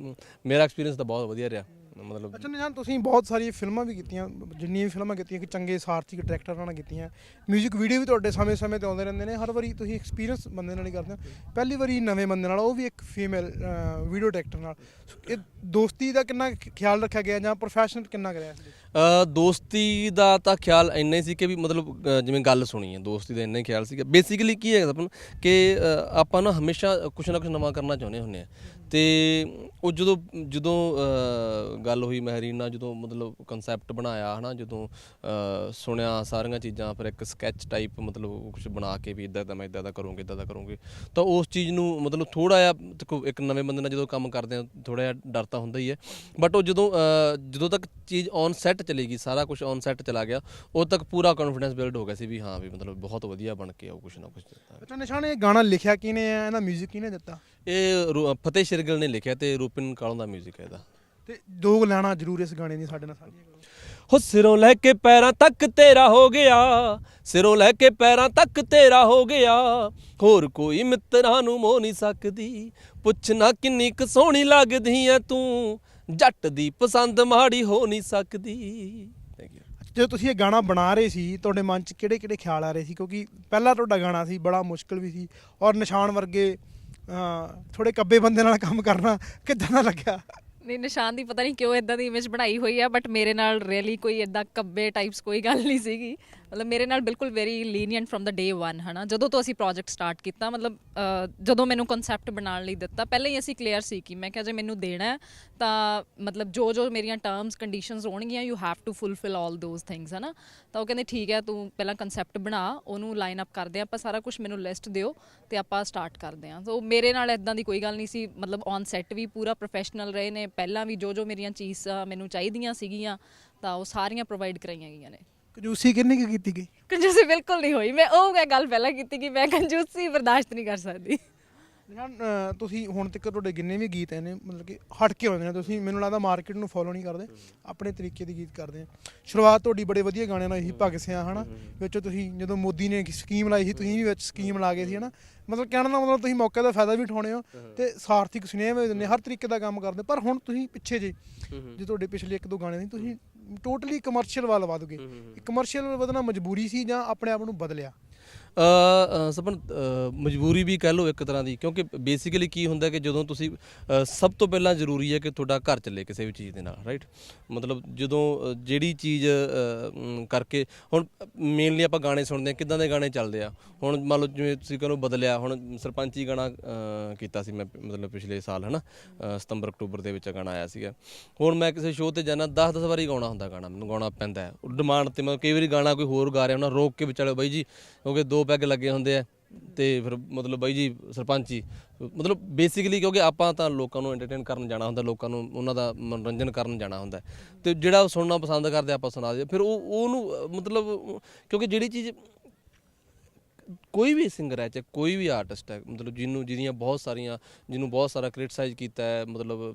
ਮੇਰਾ ਐਕਸਪੀਰੀਅੰਸ ਤਾਂ ਬਹੁਤ ਵਧੀਆ ਰਿਹਾ। ਮਤਲਬ ਅੱਛਾ ਨਿਸ਼ਾਨ ਤੁਸੀਂ ਬਹੁਤ ਸਾਰੀਆਂ ਫਿਲਮਾਂ ਵੀ ਕੀਤੀਆਂ ਜਿੰਨੀਆਂ ਵੀ ਫਿਲਮਾਂ ਕੀਤੀਆਂ ਕਿ ਚੰਗੇ ਸਾਰਥੀ ਡਾਇਰੈਕਟਰਾਂ ਨਾਲ ਕੀਤੀਆਂ। 뮤직 ਵੀਡੀਓ ਵੀ ਤੁਹਾਡੇ ਸਮੇਂ-ਸਮੇਂ ਤੇ ਆਉਂਦੇ ਰਹਿੰਦੇ ਨੇ ਹਰ ਵਾਰੀ ਤੁਸੀਂ ਐਕਸਪੀਰੀਅੰਸ ਬੰਦੇ ਨਾਲ ਹੀ ਕਰਦੇ ਹੋ। ਪਹਿਲੀ ਵਾਰੀ ਨਵੇਂ ਬੰਦੇ ਨਾਲ ਉਹ ਵੀ ਇੱਕ ਫੀਮੇਲ ਵੀਡੀਓ ਡਾਇਰੈਕਟਰ ਨਾਲ। ਇਹ ਦੋਸਤੀ ਦਾ ਕਿੰਨਾ ਖਿਆਲ ਰੱਖਿਆ ਗਿਆ ਜਾਂ ਪ੍ਰੋਫੈਸ਼ਨਲ ਕਿੰਨਾ ਕਰਿਆ ਦੋਸਤੀ ਦਾ ਤਾਂ ਖਿਆਲ ਇੰਨਾ ਹੀ ਸੀ ਕਿ ਵੀ ਮਤਲਬ ਜਿਵੇਂ ਗੱਲ ਸੁਣੀ ਹੈ ਦੋਸਤੀ ਦਾ ਇੰਨਾ ਹੀ ਖਿਆਲ ਸੀ ਬੇਸਿਕਲੀ ਕੀ ਹੈ ਕਿ ਆਪਾਂ ਨਾ ਹਮੇਸ਼ਾ ਕੁਛ ਨਾ ਕੁਛ ਨਵਾਂ ਕਰਨਾ ਚਾਹੁੰਦੇ ਹੁੰਦੇ ਆ ਤੇ ਉਹ ਜਦੋਂ ਜਦੋਂ ਗੱਲ ਹੋਈ ਮਹਿਰੀਨ ਨਾਲ, ਜਦੋਂ ਮਤਲਬ ਕਨਸੈਪਟ ਬਣਾਇਆ, ਹਨਾ, ਜਦੋਂ ਸੁਣਿਆ ਸਾਰੀਆਂ ਚੀਜ਼ਾਂ, ਫਿਰ ਇੱਕ ਸਕੈਚ ਟਾਈਪ ਮਤਲਬ ਕੁਝ ਬਣਾ ਕੇ ਵੀ ਇਦਾਂ ਦਾ ਮੈਂ ਇਦਾਂ ਦਾ ਕਰੂੰਗੀ, ਇਦਾਂ ਦਾ ਕਰੂੰਗੇ, ਤਾਂ ਉਸ ਚੀਜ਼ ਨੂੰ ਮਤਲਬ ਥੋੜਾ ਜਿਹਾ ਦੇਖੋ, ਇੱਕ ਨਵੇਂ ਬੰਦੇ ਨਾਲ ਜਦੋਂ ਕੰਮ ਕਰਦੇ ਆ ਥੋੜਾ ਜਿਹਾ ਡਰ ਤਾਂ ਹੁੰਦਾ ਹੀ ਹੈ ਬਟ ਉਹ ਜਦੋਂ ਜਦੋਂ ਤੱਕ ਚੀਜ਼ ਔਨ ਸੈੱਟ ਚਲੇਗੀ, ਸਾਰਾ ਕੁਝ ਔਨ ਸੈੱਟ ਚਲਾ ਗਿਆ, ਉਦੋਂ ਤੱਕ ਪੂਰਾ ਕੌਨਫੀਡੈਂਸ ਬਿਲਡ ਹੋ ਗਿਆ ਸੀ ਵੀ ਹਾਂ, ਵੀ ਮਤਲਬ ਬਹੁਤ ਵਧੀਆ ਬਣ ਕੇ ਆਉ ਕੁਝ ਨਾ ਕੁਝ ਅੱਛਾ, ਨਿਸ਼ਾਨ ਇਹ ਗਾਣਾ ਲਿਖਿਆ ਕਿਨੇ ਆ ਇਹਦਾ 뮤직 ਕਿਨੇ ਦਿੱਤਾ? ਇਹ ਰੂ- ਫਤਿਹ ਸ਼ਿਰਗਲ ਨੇ ਲਿਖਿਆ ਤੇ ਰੂਪਿਨ ਕਾਲੋਂ ਦਾ 뮤직 ਹੈ ਇਹਦਾ। ਤੇ ਦੋ ਲੈਣਾ ਜ਼ਰੂਰ ਇਸ ਗਾਣੇ ਦੀ ਸਾਡੇ ਨਾਲ ਸਾਂਝੀਆਂ ਕਰੋ। ਹੋ ਸਿਰੋਂ ਲੈ ਕੇ ਪੈਰਾਂ ਤੱਕ ਤੇਰਾ ਹੋ ਗਿਆ ਸਿਰੋਂ ਲੈ ਕੇ ਪੈਰਾਂ ਤੱਕ ਤੇਰਾ ਹੋ ਗਿਆ ਹੋਰ ਕੋਈ ਮਿੱਤਰਾਂ ਨੂੰ ਮੋਹ ਨਹੀਂ ਸਕਦੀ ਪੁੱਛਣਾ ਕਿੰਨੀ ਕੁ ਸੋਹਣੀ ਲੱਗਦੀ ਐ ਤੂੰ ਜੱਟ ਦੀ ਪਸੰਦ ਮਾੜੀ ਹੋ ਨਹੀਂ ਸਕਦੀ। ਯੂ ਜਦੋਂ ਤੁਸੀਂ ਇਹ ਗਾਣਾ ਬਣਾ ਰਹੇ ਸੀ ਤੁਹਾਡੇ ਮਨ 'ਚ ਕਿਹੜੇ ਕਿਹੜੇ ਖਿਆਲ ਆ ਰਹੇ ਸੀ? ਕਿਉਂਕਿ ਪਹਿਲਾ ਤੁਹਾਡਾ ਗਾਣਾ ਸੀ ਬੜਾ ਮੁਸ਼ਕਲ ਵੀ ਸੀ ਔਰ ਨਿਸ਼ਾਨ ਵਰਗੇ ਥੋੜੇ ਕੱਬੇ ਬੰਦੇ ਨਾਲ ਕੰਮ ਕਰਨਾ ਕਿੱਦਾਂ ਦਾ ਲੱਗਿਆ? ਨਹੀਂ, ਨਿਸ਼ਾਨ ਦੀ ਪਤਾ ਨਹੀਂ ਕਿਉਂ ਇਦਾਂ ਦੀ ਇਮੇਜ ਬਣਾਈ ਹੋਈ ਆ ਬਟ ਮੇਰੇ ਨਾਲ ਰੀਅਲੀ ਕੋਈ ਇਦਾਂ ਕੱਬੇ ਟਾਈਪਸ ਕੋਈ ਗੱਲ ਨਹੀਂ ਸੀਗੀ। ਮਤਲਬ ਮੇਰੇ ਨਾਲ ਬਿਲਕੁਲ very lenient from the day 1 ਹਨਾ? ਜਦੋਂ ਤੋਂ ਅਸੀਂ ਪ੍ਰੋਜੈਕਟ ਸਟਾਰਟ ਕੀਤਾ, ਮਤਲਬ ਜਦੋਂ ਮੈਨੂੰ ਕਨਸੈਪਟ ਬਣਾਉਣ ਲਈ ਦਿੱਤਾ, ਪਹਿਲਾਂ ਹੀ ਅਸੀਂ ਕਲੀਅਰ ਸੀ ਕਿ ਮੈਂ ਕਿਹਾ ਜੇ ਮੈਨੂੰ ਦੇਣਾ ਤਾਂ ਮਤਲਬ ਜੋ ਜੋ ਮੇਰੀਆਂ ਟਰਮਸ ਕੰਡੀਸ਼ਨਸ ਹੋਣਗੀਆਂ you have to fulfil all those things ਹਨਾ? ਤਾਂ ਉਹ ਕਹਿੰਦੇ, ਠੀਕ ਹੈ, ਤੂੰ ਪਹਿਲਾਂ ਕਨਸੈਪਟ ਬਣਾ, ਉਹਨੂੰ ਲਾਈਨ ਅਪ ਕਰਦੇ ਹਾਂ, ਆਪਾਂ ਸਾਰਾ ਕੁਝ ਮੈਨੂੰ ਲਿਸਟ ਦਿਓ ਤੇ ਆਪਾਂ ਸਟਾਰਟ ਕਰਦੇ ਹਾਂ। ਸੋ ਮੇਰੇ ਨਾਲ ਇਦਾਂ ਦੀ ਕੋਈ ਗੱਲ ਨਹੀਂ ਸੀ, ਮਤਲਬ ਔਨ ਸੈੱਟ ਵੀ ਪੂਰਾ ਪ੍ਰੋਫੈਸ਼ਨਲ ਰਹੇ ਨੇ, ਪਹਿਲਾਂ ਵੀ ਜੋ ਜੋ ਮੇਰੀਆਂ ਚੀਜ਼ਾਂ ਮੈਨੂੰ ਚਾਹੀਦੀਆਂ ਸੀਗੀਆਂ, ਤਾਂ ਉਹ ਸਾਰੀਆਂ ਪ੍ਰੋਵਾਈਡ ਕਰਾਈਆਂ ਗਈਆਂ ਨੇ। ਕੰਜੂਸੀ ਕਿੰਨੀ ਕੁ ਕੀਤੀ ਗਈ? ਕੰਜੂਸੀ ਬਿਲਕੁਲ ਨਹੀਂ ਹੋਈ। ਮੈਂ ਉਹ ਗੱਲ ਪਹਿਲਾਂ ਕੀਤੀ ਕਿ ਮੈਂ ਕੰਜੂਸੀ ਬਰਦਾਸ਼ਤ ਨਹੀਂ ਕਰ ਸਕਦੀ। ਨਿਸ਼ਾਨ ਅਹ, ਤੁਸੀਂ ਹੁਣ ਤੱਕ ਤੁਹਾਡੇ ਜਿੰਨੇ ਵੀ ਗੀਤ ਆਏ ਨੇ ਮਤਲਬ ਕਿ ਹਟ ਕੇ ਆਉਂਦੇ ਨੇ ਤੁਸੀਂ ਮੈਨੂੰ ਲੱਗਦਾ ਮਾਰਕੀਟ ਨੂੰ ਫੋਲੋ ਨਹੀਂ ਕਰਦੇ ਆਪਣੇ ਤਰੀਕੇ ਦੇ ਗੀਤ ਕਰਦੇ ਆ। ਸ਼ੁਰੂਆਤ ਤੁਹਾਡੀ ਬੜੇ ਵਧੀਆ ਗਾਣਿਆਂ ਨਾਲ ਹੀ ਭਗਤ ਸਿਆ ਹਨਾ ਵਿੱਚੋਂ ਤੁਸੀਂ ਜਦੋਂ ਮੋਦੀ ਨੇ ਸਕੀਮ ਲਾਈ ਸੀ ਤੁਸੀਂ ਵੀ ਵਿੱਚ ਸਕੀਮ ਲਾ ਗਏ ਸੀ ਹਨਾ? ਮਤਲਬ ਕਹਿਣ ਦਾ ਮਤਲਬ ਤੁਸੀਂ ਮੌਕੇ ਦਾ ਫਾਇਦਾ ਵੀ ਉਠਾਉਣੇ ਹੋ ਤੇ ਸਾਰਥਿਕ ਸੁਨੇਹੇ ਵੀ ਦਿੰਦੇ ਹਰ ਤਰੀਕੇ ਦਾ ਕੰਮ ਕਰਦੇ। ਪਰ ਹੁਣ ਤੁਸੀਂ ਪਿੱਛੇ ਜੇ ਜੇ ਤੁਹਾਡੇ ਪਿਛਲੇ ਇੱਕ ਦੋ ਗਾਣੇ ਸੀ ਤੁਸੀਂ ਟੋਟਲੀ ਕਮਰਸ਼ੀਅਲ ਵੱਲ ਵਧ ਗਏ। ਕਮਰਸ਼ੀਅਲ ਵੱਲ ਵਧਣਾ ਮਜਬੂਰੀ ਸੀ ਜਾਂ ਆਪਣੇ ਆਪ ਨੂੰ ਬਦਲਿਆ? ਸਪਨ ਮਜਬੂਰੀ ਵੀ ਕਹਿ ਲਓ ਇੱਕ ਤਰ੍ਹਾਂ ਦੀ ਕਿਉਂਕਿ ਬੇਸਿਕਲੀ ਕੀ ਹੁੰਦਾ ਕਿ ਜਦੋਂ ਤੁਸੀਂ ਸਭ ਤੋਂ ਪਹਿਲਾਂ ਜ਼ਰੂਰੀ ਹੈ ਕਿ ਤੁਹਾਡਾ ਘਰ ਚੱਲੇ ਕਿਸੇ ਵੀ ਚੀਜ਼ ਦੇ ਨਾਲ ਰਾਈਟ ਮਤਲਬ ਜਦੋਂ ਜਿਹੜੀ ਚੀਜ਼ ਕਰਕੇ ਹੁਣ ਮੇਨਲੀ ਆਪਾਂ ਗਾਣੇ ਸੁਣਦੇ ਆ ਕਿਦਾਂ ਦੇ ਗਾਣੇ ਚੱਲਦੇ ਆ? ਹੁਣ ਮੰਨ ਲਓ ਜਿਵੇਂ ਤੁਸੀਂ ਕਹਿੰਦੇ ਬਦਲਿਆ ਹੁਣ ਸਰਪੰਚੀ ਗਾਣਾ ਕੀਤਾ ਸੀ ਮੈਂ ਮਤਲਬ ਪਿਛਲੇ ਸਾਲ ਹਨਾ? ਅ, ਸਤੰਬਰ ਅਕਤੂਬਰ ਦੇ ਵਿੱਚ ਗਾਣਾ ਆਇਆ ਸੀਗਾ। ਹੁਣ ਮੈਂ ਕਿਸੇ ਸ਼ੋਅ ਤੇ ਜਾਣਾ 10-10 ਵਾਰੀ ਗਾਉਣਾ ਹੁੰਦਾ ਗਾਣਾ ਮੈਨੂੰ ਗਾਉਣਾ ਪੈਂਦਾ ਹੈ। ਡਿਮਾਂਡ ਤੇ ਮੈਂ ਕਈ ਵਾਰੀ ਗਾਣਾ ਕੋਈ ਹੋਰ ਗਾ ਰਿਹਾ ਉਹਨਾਂ ਰੋਕ ਕੇ ਵਿਚਾਲੇ ਬਾਈ ਜੀ ਕਿਉਂਕਿ ਦੋ ਪੈਗ ਲੱਗੇ ਹੁੰਦੇ ਆ ਤੇ ਫਿਰ ਮਤਲਬ ਬਾਈ ਜੀ, ਸਰਪੰਚ ਜੀ, ਮਤਲਬ ਬੇਸਿਕਲੀ ਕਿਉਂਕਿ ਆਪਾਂ ਤਾਂ ਲੋਕਾਂ ਨੂੰ ਐਂਟਰਟੇਨ ਕਰਨ ਜਾਣਾ ਹੁੰਦਾ, ਲੋਕਾਂ ਨੂੰ ਉਹਨਾਂ ਦਾ ਮਨੋਰੰਜਨ ਕਰਨ ਜਾਣਾ ਹੁੰਦਾ। ਤੇ ਜਿਹੜਾ ਉਹ ਸੁਣਨਾ ਪਸੰਦ ਕਰਦੇ ਆਪਾਂ ਸੁਣਾ ਦੇ ਫਿਰ ਉਹ, ਉਹਨੂੰ ਮਤਲਬ ਕਿਉਂਕਿ ਜਿਹੜੀ ਚੀਜ਼ ਕੋਈ ਵੀ ਸਿੰਗਰ ਹੈ, ਚਾਹੇ ਕੋਈ ਵੀ ਆਰਟਿਸਟ ਹੈ, ਮਤਲਬ ਜਿਹਨੂੰ, ਜਿਹਦੀਆਂ ਬਹੁਤ ਸਾਰੀਆਂ, ਜਿਹਨੂੰ ਬਹੁਤ ਸਾਰਾ ਕ੍ਰਿਟਿਸਾਈਜ਼ ਕੀਤਾ ਹੈ, ਮਤਲਬ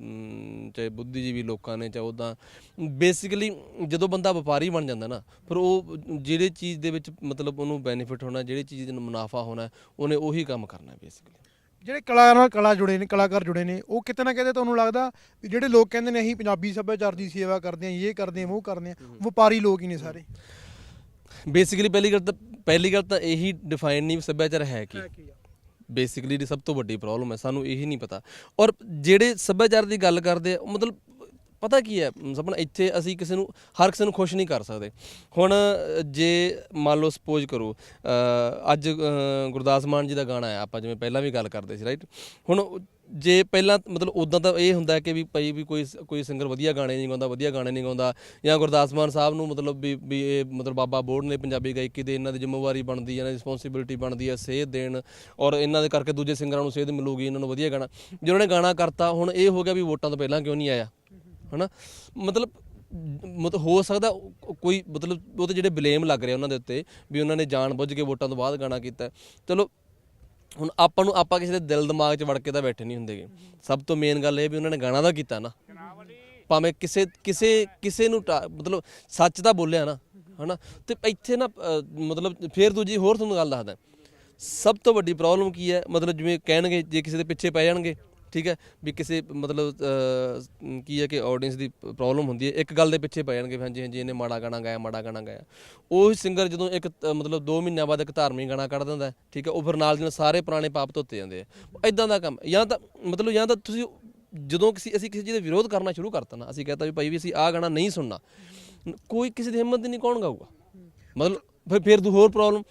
ਚਾਹੇ ਬੁੱਧੀਜੀਵੀ ਲੋਕਾਂ ਨੇ, ਚਾਹੇ ਉਦਾਂ ਬੇਸਿਕਲੀ ਜਦੋਂ ਬੰਦਾ ਵਪਾਰੀ ਬਣ ਜਾਂਦਾ ਨਾ, ਫਿਰ ਉਹ ਜਿਹੜੇ ਚੀਜ਼ ਦੇ ਵਿੱਚ ਮਤਲਬ ਉਹਨੂੰ ਬੈਨੀਫਿਟ ਹੋਣਾ, ਜਿਹੜੀ ਚੀਜ਼ ਨੂੰ ਮੁਨਾਫਾ ਹੋਣਾ, ਉਹਨੇ ਉਹੀ ਕੰਮ ਕਰਨਾ ਬੇਸਿਕਲੀ ਜਿਹੜੇ ਕਲਾ ਨਾਲ ਕਲਾ ਜੁੜੇ ਨੇ, ਕਲਾਕਾਰ ਜੁੜੇ ਨੇ, ਉਹ ਕਿਤੇ ਨਾ ਕਿਤੇ ਤੁਹਾਨੂੰ ਲੱਗਦਾ ਵੀ ਜਿਹੜੇ ਲੋਕ ਕਹਿੰਦੇ ਨੇ, ਅਸੀਂ ਪੰਜਾਬੀ ਸੱਭਿਆਚਾਰ ਦੀ ਸੇਵਾ ਕਰਦੇ ਹਾਂ, ਇਹ ਕਰਦੇ ਹਾਂ, ਉਹ ਕਰਦੇ ਹਾਂ, ਵਪਾਰੀ ਲੋਕ ਹੀ ਨੇ ਸਾਰੇ। ਬੇਸਿਕਲੀ ਪਹਿਲੀ ਗੱਲ ਤਾਂ ਪਹਿਲੀ ਗੱਲ ਤਾਂ ਇਹੀ ਡਿਫਾਈਨ ਨਹੀਂ ਵੀ ਸੱਭਿਆਚਾਰ ਹੈ ਕੀ। ਬੇਸਿਕਲੀ ਦੀ ਸਭ ਤੋਂ ਵੱਡੀ ਪ੍ਰੋਬਲਮ ਹੈ ਸਾਨੂੰ ਇਹੀ ਨਹੀਂ ਪਤਾ। ਔਰ ਜਿਹੜੇ ਸੱਭਿਆਚਾਰ ਦੀ ਗੱਲ ਕਰਦੇ ਆ ਮਤਲਬ ਪਤਾ ਕੀ ਹੈ ਸਪਨ ਇੱਥੇ ਅਸੀਂ ਕਿਸੇ ਨੂੰ ਹਰ ਕਿਸੇ ਨੂੰ ਖੁਸ਼ ਨਹੀਂ ਕਰ ਸਕਦੇ। ਹੁਣ ਜੇ ਮੰਨ ਲਓ ਸਪੋਜ਼ ਕਰੋ ਅੱਜ ਗੁਰਦਾਸ ਮਾਨ ਜੀ ਦਾ ਗਾਣਾ ਹੈ ਆਪਾਂ ਜਿਵੇਂ ਪਹਿਲਾਂ ਵੀ ਗੱਲ ਕਰਦੇ ਸੀ ਰਾਈਟ ਹੁਣ ਜੇ ਪਹਿਲਾਂ ਮਤਲਬ ਉਦਾਂ ਤਾਂ ਇਹ ਹੁੰਦਾ ਕਿ ਵੀ ਭਾਈ ਵੀ ਕੋਈ ਕੋਈ ਸਿੰਗਰ ਵਧੀਆ ਗਾਣੇ ਨਹੀਂ ਗਾਉਂਦਾ, ਵਧੀਆ ਗਾਣੇ ਨਹੀਂ ਗਾਉਂਦਾ, ਜਾਂ ਗੁਰਦਾਸ ਮਾਨ ਸਾਹਿਬ ਨੂੰ ਮਤਲਬ ਵੀ ਵੀ ਇਹ ਮਤਲਬ ਬਾਬਾ ਬੋਰਡ ਨੇ ਪੰਜਾਬੀ ਗਾਇਕੀ ਦੇ ਇਹਨਾਂ ਦੀ ਜ਼ਿੰਮੇਵਾਰੀ ਬਣਦੀ ਹੈ, ਇਹਨਾਂ ਦੀ ਰਿਸਪੌਂਸਿਬਿਲਟੀ ਬਣਦੀ ਹੈ, ਸੇਧ ਦੇਣ ਔਰ ਇਹਨਾਂ ਦੇ ਕਰਕੇ ਦੂਜੇ ਸਿੰਗਰਾਂ ਨੂੰ ਸੇਧ ਮਿਲੂਗੀ, ਇਹਨਾਂ ਨੂੰ ਵਧੀਆ ਗਾਣਾ। ਜੇ ਉਹਨਾਂ ਨੇ ਗਾਣਾ ਕਰਤਾ, ਹੁਣ ਇਹ ਹੋ ਗਿਆ ਵੀ ਵੋਟਾਂ ਤੋਂ ਪਹਿਲਾਂ ਕਿਉਂ ਨਹੀਂ ਆਇਆ? ਹਨਾ? ਮਤਲਬ ਮਤਲਬ ਹੋ ਸਕਦਾ ਕੋਈ ਮਤਲਬ ਉਹ ਉਹਦੇ ਜਿਹੜੇ ਬਲੇਮ ਲੱਗ ਰਿਹਾ ਉਹਨਾਂ ਦੇ ਉੱਤੇ, ਵੀ ਉਹਨਾਂ ਨੇ ਜਾਣ ਬੁੱਝ ਕੇ ਵੋਟਾਂ ਤੋਂ ਬਾਅਦ ਗਾਣਾ ਕੀਤਾ। ਚਲੋ ਹੁਣ ਆਪਾਂ ਨੂੰ ਆਪਾਂ ਕਿਸੇ ਦੇ ਦਿਲ ਦਿਮਾਗ 'ਚ ਵੜ ਕੇ ਤਾਂ ਬੈਠੇ ਨਹੀਂ ਹੁੰਦੇਗੇ। ਸਭ ਤੋਂ ਮੇਨ ਗੱਲ ਇਹ ਵੀ ਉਹਨਾਂ ਨੇ ਗਾਣਾ ਦਾ ਕੀਤਾ ਨਾ। ਭਾਵੇਂ ਕਿਸੇ ਕਿਸੇ ਕਿਸੇ ਨੂੰ ਟਾ- ਮਤਲਬ ਸੱਚ ਤਾਂ ਬੋਲਿਆ ਨਾ, ਹਨਾ? ਤੇ ਇੱਥੇ ਨਾ ਮਤਲਬ ਫੇਰ ਦੂਜੀ ਹੋਰ ਤੁਹਾਨੂੰ ਗੱਲ ਦੱਸਦਾ। ਸਭ ਤੋਂ ਵੱਡੀ ਪ੍ਰੋਬਲਮ ਕੀ ਹੈ? ਮਤਲਬ ਜਿਵੇਂ ਕਹਿਣਗੇ, ਜੇ ਕਿਸੇ ਦੇ ਪਿੱਛੇ ਪੈ ਜਾਣਗੇ ਠੀਕ ਹੈ, ਵੀ ਕਿਸੇ ਮਤਲਬ ਕੀ ਹੈ ਕਿ ਆਡੀਅנס ਦੀ ਪ੍ਰੋਬਲਮ ਹੁੰਦੀ ਹੈ, ਇੱਕ ਗੱਲ ਦੇ ਪਿੱਛੇ ਪੈ ਜਾਣਗੇ ਵੀ ਹਾਂਜੀ ਹਾਂਜੀ, ਇਹਨੇ ਮਾੜਾ ਗਾਣਾ ਗਾਇਆ, ਮਾੜਾ ਗਾਣਾ ਗਾਇਆ। ਉਹ ਸਿੰਗਰ ਜਦੋਂ ਇੱਕ ਮਤਲਬ 2 ਮਹੀਨਿਆਂ ਬਾਅਦ ਇੱਕ ਧਾਰਮਿਕ ਗਾਣਾ ਕੱਢ ਦਿੰਦਾ ਠੀਕ ਹੈ, ਉਹ ਫਿਰ ਨਾਲ ਦੀ ਨਾਲ ਸਾਰੇ ਪੁਰਾਣੇ ਪਾਪ ਧੋਤੇ ਜਾਂਦੇ ਆ। ਇਦਾਂ ਦਾ ਕੰਮ, ਜਾਂ ਤਾਂ, ਮਤਲਬ ਜਾਂ ਤਾਂ ਤੁਸੀਂ ਜਦੋਂ ਕਿਸੇ, ਅਸੀਂ ਕਿਸੇ ਚੀਜ਼ ਦਾ ਵਿਰੋਧ ਕਰਨਾ ਸ਼ੁਰੂ ਕਰਤਾ ਨਾ, ਅਸੀਂ ਕਹਤਾ ਵੀ ਭਾਈ ਵੀ ਅਸੀਂ ਆਹ ਗਾਣਾ ਨਹੀਂ ਸੁਣਨਾ ਕੋਈ ਕਿਸੇ ਦੀ ਹਿੰਮਤ ਨਹੀਂ ਕੌਣ ਗਾਊਗਾ? ਮਤਲਬ, ਫਿਰ ਫਿਰ ਦੂ ਹੋਰ ਪ੍ਰੋਬਲਮ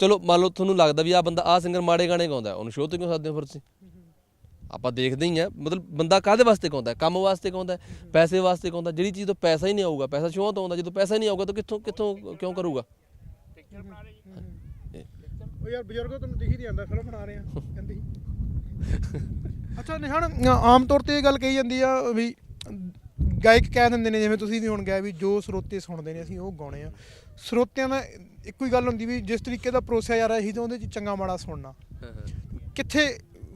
ਚਲੋ, ਮੰਨ ਲਓ ਤੁਹਾਨੂੰ ਲੱਗਦਾ ਵੀ ਆਹ ਬੰਦਾ, ਆਹ ਸਿੰਗਰ ਮਾੜੇ ਗਾਣੇ ਗਾਉਂਦਾ, ਉਹਨੂੰ ਸ਼ੋਅ ਤੇ ਕਿਉਂ ਸਕਦੇ ਹੋ ਫਿਰ ਤੁਸੀਂ? ਆਪਾਂ ਦੇਖਦੇ ਹੀ ਆ ਮਤਲਬ ਬੰਦਾ ਕਾਹਦੇ ਵਾਸਤੇ ਹੈ? ਕੰਮ ਵਾਸਤੇ ਹੈ? ਪੈਸੇ ਵਾਸਤੇ ਗਾਉਂਦਾ ਜਿਹੜੀ ਚੀਜ਼ ਤੋਂ ਪੈਸਾ ਹੀ ਨਹੀਂ ਆਊਗਾ ਪੈਸਾ ਸ਼ੋਅ ਤੋਂ ਆਉਂਦਾ ਜਦੋਂ ਪੈਸਾ ਹੀ ਨਹੀਂ ਆਊਗਾ ਤਾਂ ਕਿੱਥੋਂ ਕਿੱਥੋਂ ਕਿਉਂ ਕਰੂਗਾ? ਉਹ ਯਾਰ ਬਜ਼ੁਰਗੋ ਤੁਹਾਨੂੰ ਦਿਖੀ ਨਹੀਂ ਆਂਦਾ ਫਿਲਮ ਬਣਾ ਰਹੇ ਆ ਕਹਿੰਦੀ। (laughs) ਅੱਛਾ ਨਿਸ਼ਾਨ ਆਮ ਤੌਰ ਤੇ ਇਹ ਗੱਲ ਕਹੀ ਜਾਂਦੀ ਆ ਵੀ ਗਾਇਕ ਕਹਿ ਦਿੰਦੇ ਨੇ ਜਿਵੇਂ ਤੁਸੀਂ ਵੀ ਹੁਣ ਗਏ ਵੀ ਜੋ ਸਰੋਤੇ ਸੁਣਦੇ ਨੇ ਅਸੀਂ ਉਹ ਗਾਉਣੇ ਆ। ਸਰੋਤਿਆਂ ਦਾ ਇੱਕੋ ਹੀ ਗੱਲ ਹੁੰਦੀ ਵੀ ਜਿਸ ਤਰੀਕੇ ਦਾ ਪਰੋਸਿਆ ਜਾ ਰਿਹਾ ਸੀ ਤਾਂ ਉਹਦੇ ਚ ਚੰਗਾ ਮਾੜਾ ਸੁਣਨਾ। ਕਿੱਥੇ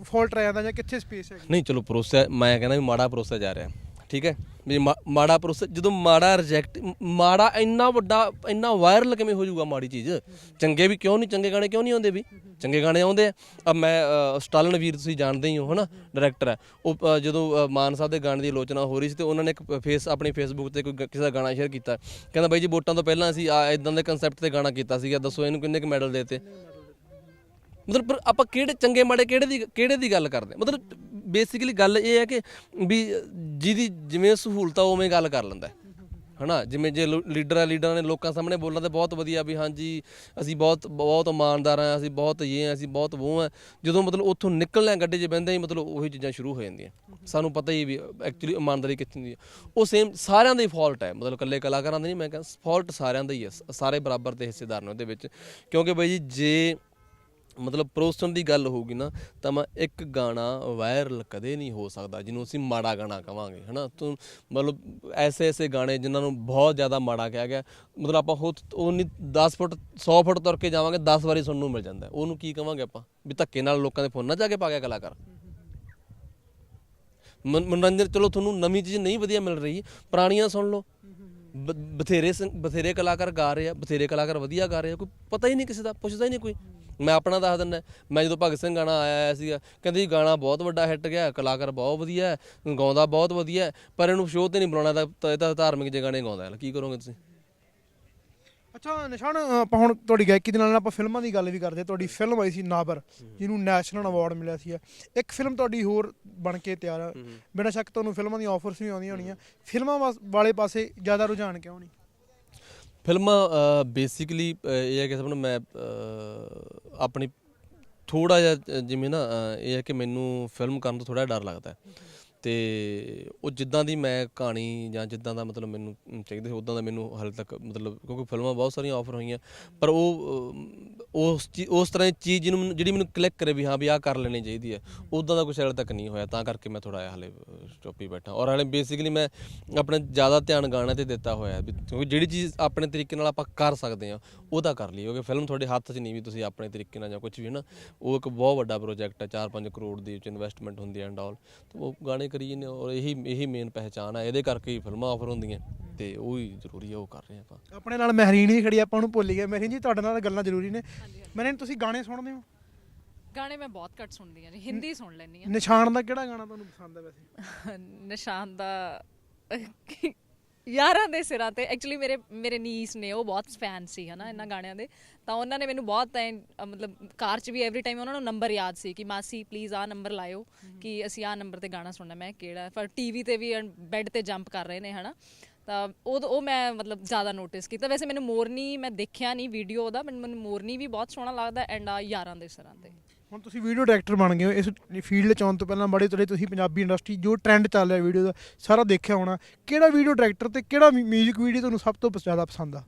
ਫਾਲਟ ਰਹਿ ਜਾਂਦਾ ਜਾਂ ਕਿੱਥੇ ਸਪੇਸ ਹੈਗੀ? ਨਹੀਂ, ਚਲੋ ਪਰੋਸਿਆ ਮੈਂ ਕਹਿੰਦਾ ਵੀ ਮਾੜਾ ਪਰੋਸਿਆ ਜਾ ਰਿਹਾ। ਠੀਕ ਹੈ? ਵੀ ਮਾੜਾ ਪ੍ਰੋਸੈਸ ਜਦੋਂ ਮਾੜਾ ਰਿਜੈਕਟ ਮਾੜਾ ਇੰਨਾ ਵੱਡਾ, ਇੰਨਾ ਵਾਇਰਲ ਕਿਵੇਂ ਹੋ ਜਾਊਗਾ ਮਾੜੀ ਚੀਜ਼? ਚੰਗੇ ਵੀ ਕਿਉਂ ਨਹੀਂ, ਚੰਗੇ ਗਾਣੇ ਕਿਉਂ ਨਹੀਂ ਆਉਂਦੇ ਵੀ? ਚੰਗੇ ਗਾਣੇ ਆਉਂਦੇ ਆ। ਅਬ ਮੈਂ ਸਟਾਲਨ ਵੀਰ ਤੁਸੀਂ ਜਾਣਦੇ ਹੀ ਹੋ, ਹਨਾ? ਡਾਇਰੈਕਟਰ ਹੈ। ਉਹ ਜਦੋਂ ਮਾਨ ਸਾਹਿਬ ਦੇ ਗਾਣੇ ਦੀ ਆਲੋਚਨਾ ਹੋ ਰਹੀ ਸੀ ਤੇ ਉਹਨਾਂ ਨੇ ਇੱਕ ਫੇਸ ਆਪਣੀ ਫੇਸਬੁੱਕ ਤੇ ਕੋਈ ਕਿਸੇ ਦਾ ਗਾਣਾ ਸ਼ੇਅਰ ਕੀਤਾ। ਕਹਿੰਦਾ ਬਾਈ ਜੀ, ਵੋਟਾਂ ਤੋਂ ਪਹਿਲਾਂ ਅਸੀਂ, ਆ ਇਦਾਂ ਦੇ ਕਨਸੈਪਟ ਤੇ ਗਾਣਾ ਕੀਤਾ ਸੀਗਾ। ਦੱਸੋ ਇਹਨੂੰ ਕਿੰਨੇ ਕੁ ਮੈਡਲ ਦੇਤੇ? ਮਤਲਬ ਪਰ ਆਪਾਂ ਕਿਹੜੇ ਚੰਗੇ ਮਾੜੇ ਕਿਹੜੇ ਦੀ ਕਿਹੜੇ ਦੀ ਗੱਲ ਕਰਦੇ? ਹਾਂ? ਮਤਲਬ ਬੇਸਿਕਲੀ ਗੱਲ ਇਹ ਹੈ ਕਿ ਵੀ ਜਿਹਦੀ ਜਿਵੇਂ ਸਹੂਲਤ ਆ ਉਵੇਂ ਗੱਲ ਕਰ ਲੈਂਦਾ ਹੈ। ਹਨਾ? ਜਿਵੇਂ ਜੇ ਲੋ- ਲੀਡਰ ਆ, ਲੀਡਰਾਂ ਨੇ ਲੋਕਾਂ ਸਾਹਮਣੇ ਬੋਲਣਾ ਤਾਂ ਬਹੁਤ ਵਧੀਆ ਵੀ ਹਾਂਜੀ, ਅਸੀਂ ਬਹੁਤ ਬਹੁਤ ਇਮਾਨਦਾਰ ਆ ਅਸੀਂ ਬਹੁਤ ਇਹ ਆ ਅਸੀਂ ਬਹੁਤ ਉਹ ਆ ਜਦੋਂ ਮਤਲਬ ਉੱਥੋਂ ਨਿਕਲਣਾ ਗੱਡੇ 'ਚ ਬਹਿੰਦੇ ਹੀ ਮਤਲਬ ਉਹੀ ਚੀਜ਼ਾਂ ਸ਼ੁਰੂ ਹੋ ਜਾਂਦੀਆਂ। ਸਾਨੂੰ ਪਤਾ ਹੀ ਵੀ ਐਕਚੁਅਲੀ ਇਮਾਨਦਾਰੀ ਕਿੱਥੇ ਹੁੰਦੀ ਹੈ। ਉਹ ਸੇਮ ਸਾਰਿਆਂ ਦਾ ਹੀ ਫਾਲਟ ਹੈ। ਮਤਲਬ ਇਕੱਲੇ ਕਲਾਕਾਰਾਂ ਦਾ ਨਹੀਂ, ਮੈਂ ਕਹਿੰਦਾ ਫਾਲਟ ਸਾਰਿਆਂ ਦਾ ਹੀ ਹੈ। ਸਾਰੇ ਬਰਾਬਰ ਦੇ ਹਿੱਸੇਦਾਰ ਨੇ ਉਹਦੇ ਵਿੱਚ। ਕਿਉਂਕਿ ਬਾਈ ਜੀ, ਜੇ ਮਤਲਬ ਪਰੋਸਣ ਦੀ ਗੱਲ ਹੋਊਗੀ ਨਾ, ਤਾਂ ਮੈਂ ਇੱਕ ਗਾਣਾ ਵਾਇਰਲ ਕਦੇ ਨਹੀਂ ਹੋ ਸਕਦਾ, ਜਿਹਨੂੰ ਅਸੀਂ ਮਾੜਾ ਗਾਣਾ ਕਵਾਂਗੇ, ਹਨਾ? ਤੂੰ ਮਤਲਬ ਐਸੇ ਐਸੇ ਗਾਣੇ ਜਿਨ੍ਹਾਂ ਨੂੰ ਬਹੁਤ ਜ਼ਿਆਦਾ ਮਾੜਾ ਕਿਹਾ ਗਿਆ, ਮਤਲਬ ਆਪਾਂ ਹੋ ਉਹ ਨਹੀਂ 10 ਫੁੱਟ 100 ਫੁੱਟ ਤੁਰ ਕੇ ਜਾਵਾਂਗੇ 10 ਵਾਰੀ ਸੁਣਨ ਨੂੰ ਮਿਲ ਜਾਂਦਾ ਉਹਨੂੰ ਕੀ ਕਵਾਂਗੇ ਆਪਾਂ? ਵੀ ਧੱਕੇ ਨਾਲ ਲੋਕਾਂ ਦੇ ਫੋਨਾਂ 'ਚ ਆ ਕੇ ਪਾ ਗਿਆ ਕਲਾਕਾਰ। ਮਨ- ਮਨੋਰੰਜਨ, ਚਲੋ ਤੁਹਾਨੂੰ ਨਵੀਂ ਚੀਜ਼ ਨਹੀਂ ਵਧੀਆ ਮਿਲ ਰਹੀ, ਪੁਰਾਣੀਆਂ ਸੁਣ ਲਓ। ਬ- ਬਥੇਰੇ ਸੰ- ਬਥੇਰੇ ਕਲਾਕਾਰ ਗਾ ਰਹੇ ਆ ਬਥੇਰੇ ਕਲਾਕਾਰ ਵਧੀਆ ਗਾ ਰਹੇ ਆ ਕੋਈ ਪਤਾ ਹੀ ਨਹੀਂ ਕਿਸੇ ਦਾ ਪੁੱਛਦਾ ਹੀ ਨਹੀਂ ਕੋਈ। ਮੈਂ ਆਪਣਾ ਦੱਸ ਦਿੰਦਾ ਮੈਂ ਜਦੋਂ ਭਗਤ ਸਿੰਘ ਗਾਣਾ ਆਇਆ ਆਇਆ ਸੀਗਾ ਕਹਿੰਦੇ ਜੀ ਗਾਣਾ ਬਹੁਤ ਵੱਡਾ ਹਿੱਟ ਗਿਆ ਕਲਾਕਾਰ ਬਹੁਤ ਵਧੀਆ ਹੈ ਗਾਉਂਦਾ ਬਹੁਤ ਵਧੀਆ ਹੈ, ਪਰ ਇਹਨੂੰ ਸ਼ੋਅ ਤੇ ਨਹੀਂ ਬੁਲਾਉਣਾ ਤਾਂ ਤਾਂ ਇਹ ਤਾਂ ਧਾਰਮਿਕ ਜੇ ਗਾਣੇ ਗਾਉਂਦਾ। ਹੈ ਕੀ ਕਰੋਗੇ ਤੁਸੀਂ? ਅੱਛਾ ਨਿਸ਼ਾਨ ਆਪਾਂ ਹੁਣ ਤੁਹਾਡੀ ਗਾਇਕੀ ਦੇ ਨਾਲ ਨਾਲ ਆਪਾਂ ਫਿਲਮਾਂ ਦੀ ਗੱਲ ਵੀ ਕਰਦੇ ਤੁਹਾਡੀ ਫਿਲਮ ਆਈ ਸੀ ਨਾਬਰ ਜਿਹਨੂੰ ਨੈਸ਼ਨਲ ਅਵਾਰਡ ਮਿਲਿਆ ਸੀ। ਇੱਕ ਫਿਲਮ ਤੁਹਾਡੀ ਹੋਰ ਬਣ ਕੇ ਤਿਆਰ ਆ। ਬਿਨਾਂ ਸ਼ੱਕ ਤੁਹਾਨੂੰ ਫਿਲਮਾਂ ਦੀਆਂ ਆਫਰਸ ਵੀ ਆਉਂਦੀਆਂ ਹੋਣੀਆਂ। ਫਿਲਮਾਂ ਵਾਸ- ਵਾਲੇ ਪਾਸੇ ਜ਼ਿਆਦਾ ਰੁਝਾਨ ਕਿਉਂ ਨਹੀਂ? ਫਿਲਮਾਂ ਬੇਸਿਕਲੀ ਇਹ ਹੈ ਕਿ ਸਭ ਨੂੰ ਮੈਂ ਅਹ, ਆਪਣੀ ਥੋੜਾ ਜਿਹਾ ਜਿਵੇਂ ਨਾ ਇਹ ਹੈ ਕਿ ਮੈਨੂੰ ਫਿਲਮ ਕਰਨ ਤੋਂ ਥੋੜਾ ਡਰ ਲੱਗਦਾ ਹੈ। ਤੇ ਉਹ ਜਿੱਦਾਂ ਦੀ ਮੈਂ ਕਹਾਣੀ ਜਾਂ ਜਿੱਦਾਂ ਦਾ ਮਤਲਬ ਮੈਨੂੰ ਚਾਹੀਦਾ ਸੀ ਉਦਾਂ ਦਾ ਮੈਨੂੰ ਹਾਲੇ ਤੱਕ ਮਤਲਬ ਕਿਉਂਕਿ ਫਿਲਮਾਂ ਬਹੁਤ ਸਾਰੀਆਂ ਆਫਰ ਹੋਈਆਂ, ਪਰ ਉਹ ਉਸ ਚੀ- ਉਸ ਤਰ੍ਹਾਂ ਦੀ ਚੀਜ਼ ਜਿਹਨੂੰ ਜਿਹੜੀ ਮੈਨੂੰ ਕਲਿੱਕ ਕਰੇ ਵੀ ਹਾਂ ਵੀ ਆਹ ਕਰ ਲੈਣੀ ਚਾਹੀਦੀ ਹੈ ਉਦਾਂ ਦਾ ਕੁਝ ਹਾਲੇ ਤੱਕ ਨਹੀਂ ਹੋਇਆ, ਤਾਂ ਕਰਕੇ ਮੈਂ ਥੋੜਾ ਹਾਲੇ ਚੁੱਪ ਹੀ ਬੈਠਾ। ਔਰ ਹਾਲੇ ਬੇਸਿਕਲੀ ਮੈਂ ਆਪਣੇ ਜ਼ਿਆਦਾ ਧਿਆਨ ਗਾਣੇ ਤੇ ਦਿੱਤਾ ਹੋਇਆ ਵੀ, ਕਿਉਂਕਿ ਜਿਹੜੀ ਚੀਜ਼ ਆਪਣੇ ਤਰੀਕੇ ਨਾਲ ਆਪਾਂ ਕਰ ਸਕਦੇ ਹਾਂ, ਉਹਦਾ ਕਰ ਲਈ ਕਿਉਂਕਿ ਫਿਲਮ ਤੁਹਾਡੇ ਹੱਥ 'ਚ ਨਹੀਂ ਵੀ ਤੁਸੀਂ ਆਪਣੇ ਤਰੀਕੇ ਨਾਲ ਜਾਂ ਕੁਝ ਵੀ ਹੈ ਨਾ, ਉਹ ਇੱਕ ਬਹੁਤ ਵੱਡਾ ਪ੍ਰੋਜੈਕਟ ਹੈ 4-5 ਕਰੋੜ ਦੀ ਵਿੱਚ ਇਨਵੈਸਟਮੈਂਟ ਹੁੰਦੀ ਹੈ ਐਂਡ ਆਲ ਤਾਂ ਉਹ ਗਾਣੇ ਕਰੀ ਜਾਂਦੇ ਹਾਂ ਔਰ ਇਹੀ ਇਹੀ ਮੇਨ ਪਹਿਚਾਨ ਹੈ ਇਹਦੇ ਕਰਕੇ ਹੀ ਫਿਲਮਾਂ ਆਫਰ ਹੁੰਦੀਆਂ। ਤੇ ਉਹ ਹੀ ਜ਼ਰੂਰੀ ਹੈ ਉਹ ਕਰ ਰਹੇ ਆਪਾਂ। ਆਪਣੇ ਨਾਲ ਮਹਿਰੀਨ ਵੀ ਖੜੀ ਆ, ਆਪਾਂ ਉਹਨੂੰ ਭੁੱਲ ਹੀ ਗਏ। ਮਹਿਰੀਨ ਜੀ ਤੁਹਾਡੇ ਨਾਲ ਗੱਲਾਂ ਜ਼ਰੂਰੀ ਨੇ। ਮਹਿਰੀਨ ਤੁਸੀਂ ਗਾਣੇ ਸੁਣਦੇ ਹੋ? ਗਾਣੇ ਮੈਂ ਬਹੁਤ ਘੱਟ ਸੁਣਦੀ ਹਾਂ ਜੀ ਹਿੰਦੀ ਸੁਣ ਲੈਂਦੀ ਨਿਸ਼ਾਨ ਦਾ ਕਿਹੜਾ ਗਾਣਾ ਤੁਹਾਨੂੰ ਪਸੰਦ ਹੈ ਵੈਸੇ? ਹਾਂ (laughs) ਨਿਸ਼ਾਨ ਦਾ ਯਾਰਾਂ ਦੇ ਸਿਰਾਂ ਤੇ ਐਕਚੁਅਲੀ ਮੇਰੇ ਮੇਰੇ ਨੀਸ ਨੇ ਉਹ ਬਹੁਤ ਫੈਨ ਸੀ ਹਨਾ ਇਹਨਾਂ ਗਾਣਿਆਂ ਦੇ ਤਾਂ ਉਹਨਾਂ ਨੇ ਮੈਨੂੰ ਬਹੁਤ ਐਂ, ਅ, ਮਤਲਬ ਕਾਰ 'ਚ ਵੀ ਐਵਰੀ ਟਾਈਮ ਉਹਨਾਂ ਨੂੰ ਨੰਬਰ ਯਾਦ ਸੀ ਕਿ ਮਾਸੀ ਪਲੀਜ਼ ਆਹ ਨੰਬਰ ਲਾਇਓ ਕਿ ਅਸੀਂ ਆਹ ਨੰਬਰ ਤੇ ਗਾਣਾ ਸੁਣਨਾ ਮੈਂ ਕਿਹੜਾ ਹੈ? ਪਰ ਟੀਵੀ ਤੇ ਵੀ ਬੈੱਡ ਤੇ ਜੰਪ ਕਰ ਰਹੇ ਨੇ ਹਨਾ ਤਾਂ ਉਹ ਉਹ ਮੈਂ ਮਤਲਬ ਜ਼ਿਆਦਾ ਨੋਟਿਸ ਕੀਤਾ। ਵੈਸੇ ਮੈਨੂੰ ਮੋਰਨੀ, ਮੈਂ ਦੇਖਿਆ ਨਹੀਂ ਵੀਡੀਓ ਉਹਦਾ ਮੈਨੂੰ ਮੈਨੂੰ ਮੋਰਨੀ ਵੀ ਬਹੁਤ ਸੋਹਣਾ ਲੱਗਦਾ ਐਂਡ ਆ ਯਾਰਾਂ ਦੇ ਸਿਰਾਂ ਤੇ। ਹੁਣ ਤੁਸੀਂ ਵੀਡੀਓ ਡਾਇਰੈਕਟਰ ਬਣ ਗਏ ਹੋ, ਇਸ ਫੀਲਡ 'ਚ ਆਉਣ ਤੋਂ ਪਹਿਲਾਂ ਬੜੇ ਤੁਹਾਡੇ ਤੁਸੀਂ ਪੰਜਾਬੀ ਇੰਡਸਟਰੀ ਜੋ ਟ੍ਰੈਂਡ ਚੱਲ ਰਿਹਾ ਵੀਡੀਓ ਦਾ, ਸਾਰਾ ਦੇਖਿਆ ਹੋਣਾ। ਕਿਹੜਾ ਵੀਡੀਓ ਡਾਇਰੈਕਟਰ ਤੇ ਕਿਹੜਾ ਮਿਊਜ਼ਿਕ ਵੀਡੀਓ ਤੁਹਾਨੂੰ ਸਭ ਤੋਂ ਜ਼ਿਆਦਾ ਪਸੰਦ ਆ?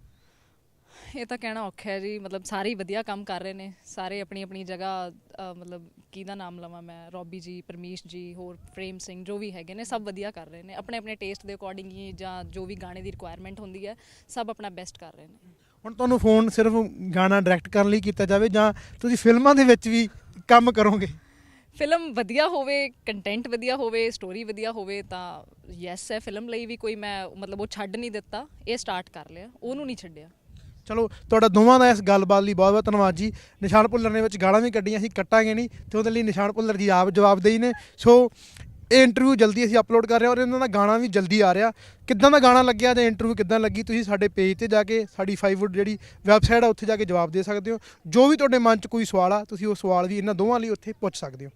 ਇਹ ਤਾਂ ਕਹਿਣਾ ਔਖਾ ਹੈ ਜੀ ਮਤਲਬ ਸਾਰੇ ਹੀ ਵਧੀਆ ਕੰਮ ਕਰ ਰਹੇ ਨੇ ਸਾਰੇ ਆਪਣੀ ਆਪਣੀ ਜਗ੍ਹਾ ਅ, ਮਤਲਬ ਕਿਹਦਾ ਨਾਮ ਲਵਾਂ ਮੈਂ ਰੋਬੀ ਜੀ ਪਰਮੀਸ਼ ਜੀ ਹੋਰ ਪ੍ਰੇਮ ਸਿੰਘ ਜੋ ਵੀ ਹੈਗੇ ਨੇ ਸਭ ਵਧੀਆ ਕਰ ਰਹੇ ਨੇ ਆਪਣੇ ਆਪਣੇ ਟੇਸਟ ਦੇ ਅਕੋਰਡਿੰਗ ਹੀ ਜਾਂ ਜੋ ਵੀ ਗਾਣੇ ਦੀ ਰਿਕੁਆਇਰਮੈਂਟ ਹੁੰਦੀ ਹੈ ਸਭ ਆਪਣਾ ਬੈਸਟ ਕਰ ਰਹੇ ਨੇ। ਹੁਣ ਤੁਹਾਨੂੰ ਫੋਨ ਸਿਰਫ ਗਾਣਾ ਡਾਇਰੈਕਟ ਕਰਨ ਲਈ ਕੀਤਾ ਜਾਵੇ ਜਾਂ ਤੁਸੀਂ ਫਿਲਮਾਂ ਦੇ ਵਿੱਚ ਵੀ ਕੰਮ ਕਰੋਗੇ? ਫਿਲਮ ਵਧੀਆ ਹੋਵੇ ਕੰਟੈਂਟ ਵਧੀਆ ਹੋਵੇ ਸਟੋਰੀ ਵਧੀਆ ਹੋਵੇ ਤਾਂ ਯੈਸ ਹੈ ਫਿਲਮ ਲਈ ਵੀ ਕੋਈ ਮੈਂ ਮਤਲਬ ਉਹ ਛੱਡ ਨਹੀਂ ਦਿੱਤਾ ਇਹ ਸਟਾਰਟ ਕਰ ਲਿਆ ਉਹਨੂੰ ਨਹੀਂ ਛੱਡਿਆ। ਚਲੋ, ਤੁਹਾਡਾ ਦੋਵਾਂ ਦਾ ਇਸ ਗੱਲਬਾਤ ਲਈ ਬਹੁਤ ਬਹੁਤ ਧੰਨਵਾਦ ਜੀ। ਨਿਸ਼ਾਨ ਭੁੱਲਰ ਨੇ ਵਿੱਚ ਗਾਲਾਂ ਵੀ ਕੱਢੀਆਂ ਅਸੀਂ ਕੱਟਾਂਗੇ ਨਹੀਂ ਤੇ ਉਹਦੇ ਲਈ ਨਿਸ਼ਾਨ ਭੁੱਲਰ ਜੀ ਆਪ ਜਵਾਬਦੇਹੀ ਨੇ। ਸੋ, ਇਹ ਇੰਟਰਵਿਊ ਜਲਦੀ ਅਸੀਂ ਅਪਲੋਡ ਕਰ ਰਹੇ ਹਾਂ ਔਰ ਇਹਨਾਂ ਦਾ ਗਾਣਾ ਵੀ ਜਲਦੀ ਆ ਰਿਹਾ। ਕਿੱਦਾਂ ਦਾ ਗਾਣਾ ਲੱਗਿਆ ਤੇ ਇੰਟਰਵਿਊ ਕਿੱਦਾਂ ਲੱਗੀ, ਤੁਸੀਂ ਸਾਡੇ ਪੇਜ ਤੇ ਜਾ ਕੇ, ਸਾਡੀ ਫਾਈਵੁੱਡ ਜਿਹੜੀ ਵੈਬਸਾਈਟ ਆ, ਉੱਥੇ ਜਾ ਕੇ ਜਵਾਬ ਦੇ ਸਕਦੇ ਹੋ। ਜੋ ਵੀ ਤੁਹਾਡੇ ਮਨ 'ਚ ਕੋਈ ਸਵਾਲ ਆ, ਤੁਸੀਂ ਉਹ ਸਵਾਲ ਵੀ ਇਹਨਾਂ ਦੋਵਾਂ ਲਈ ਉੱਥੇ ਪੁੱਛ ਸਕਦੇ ਹੋ।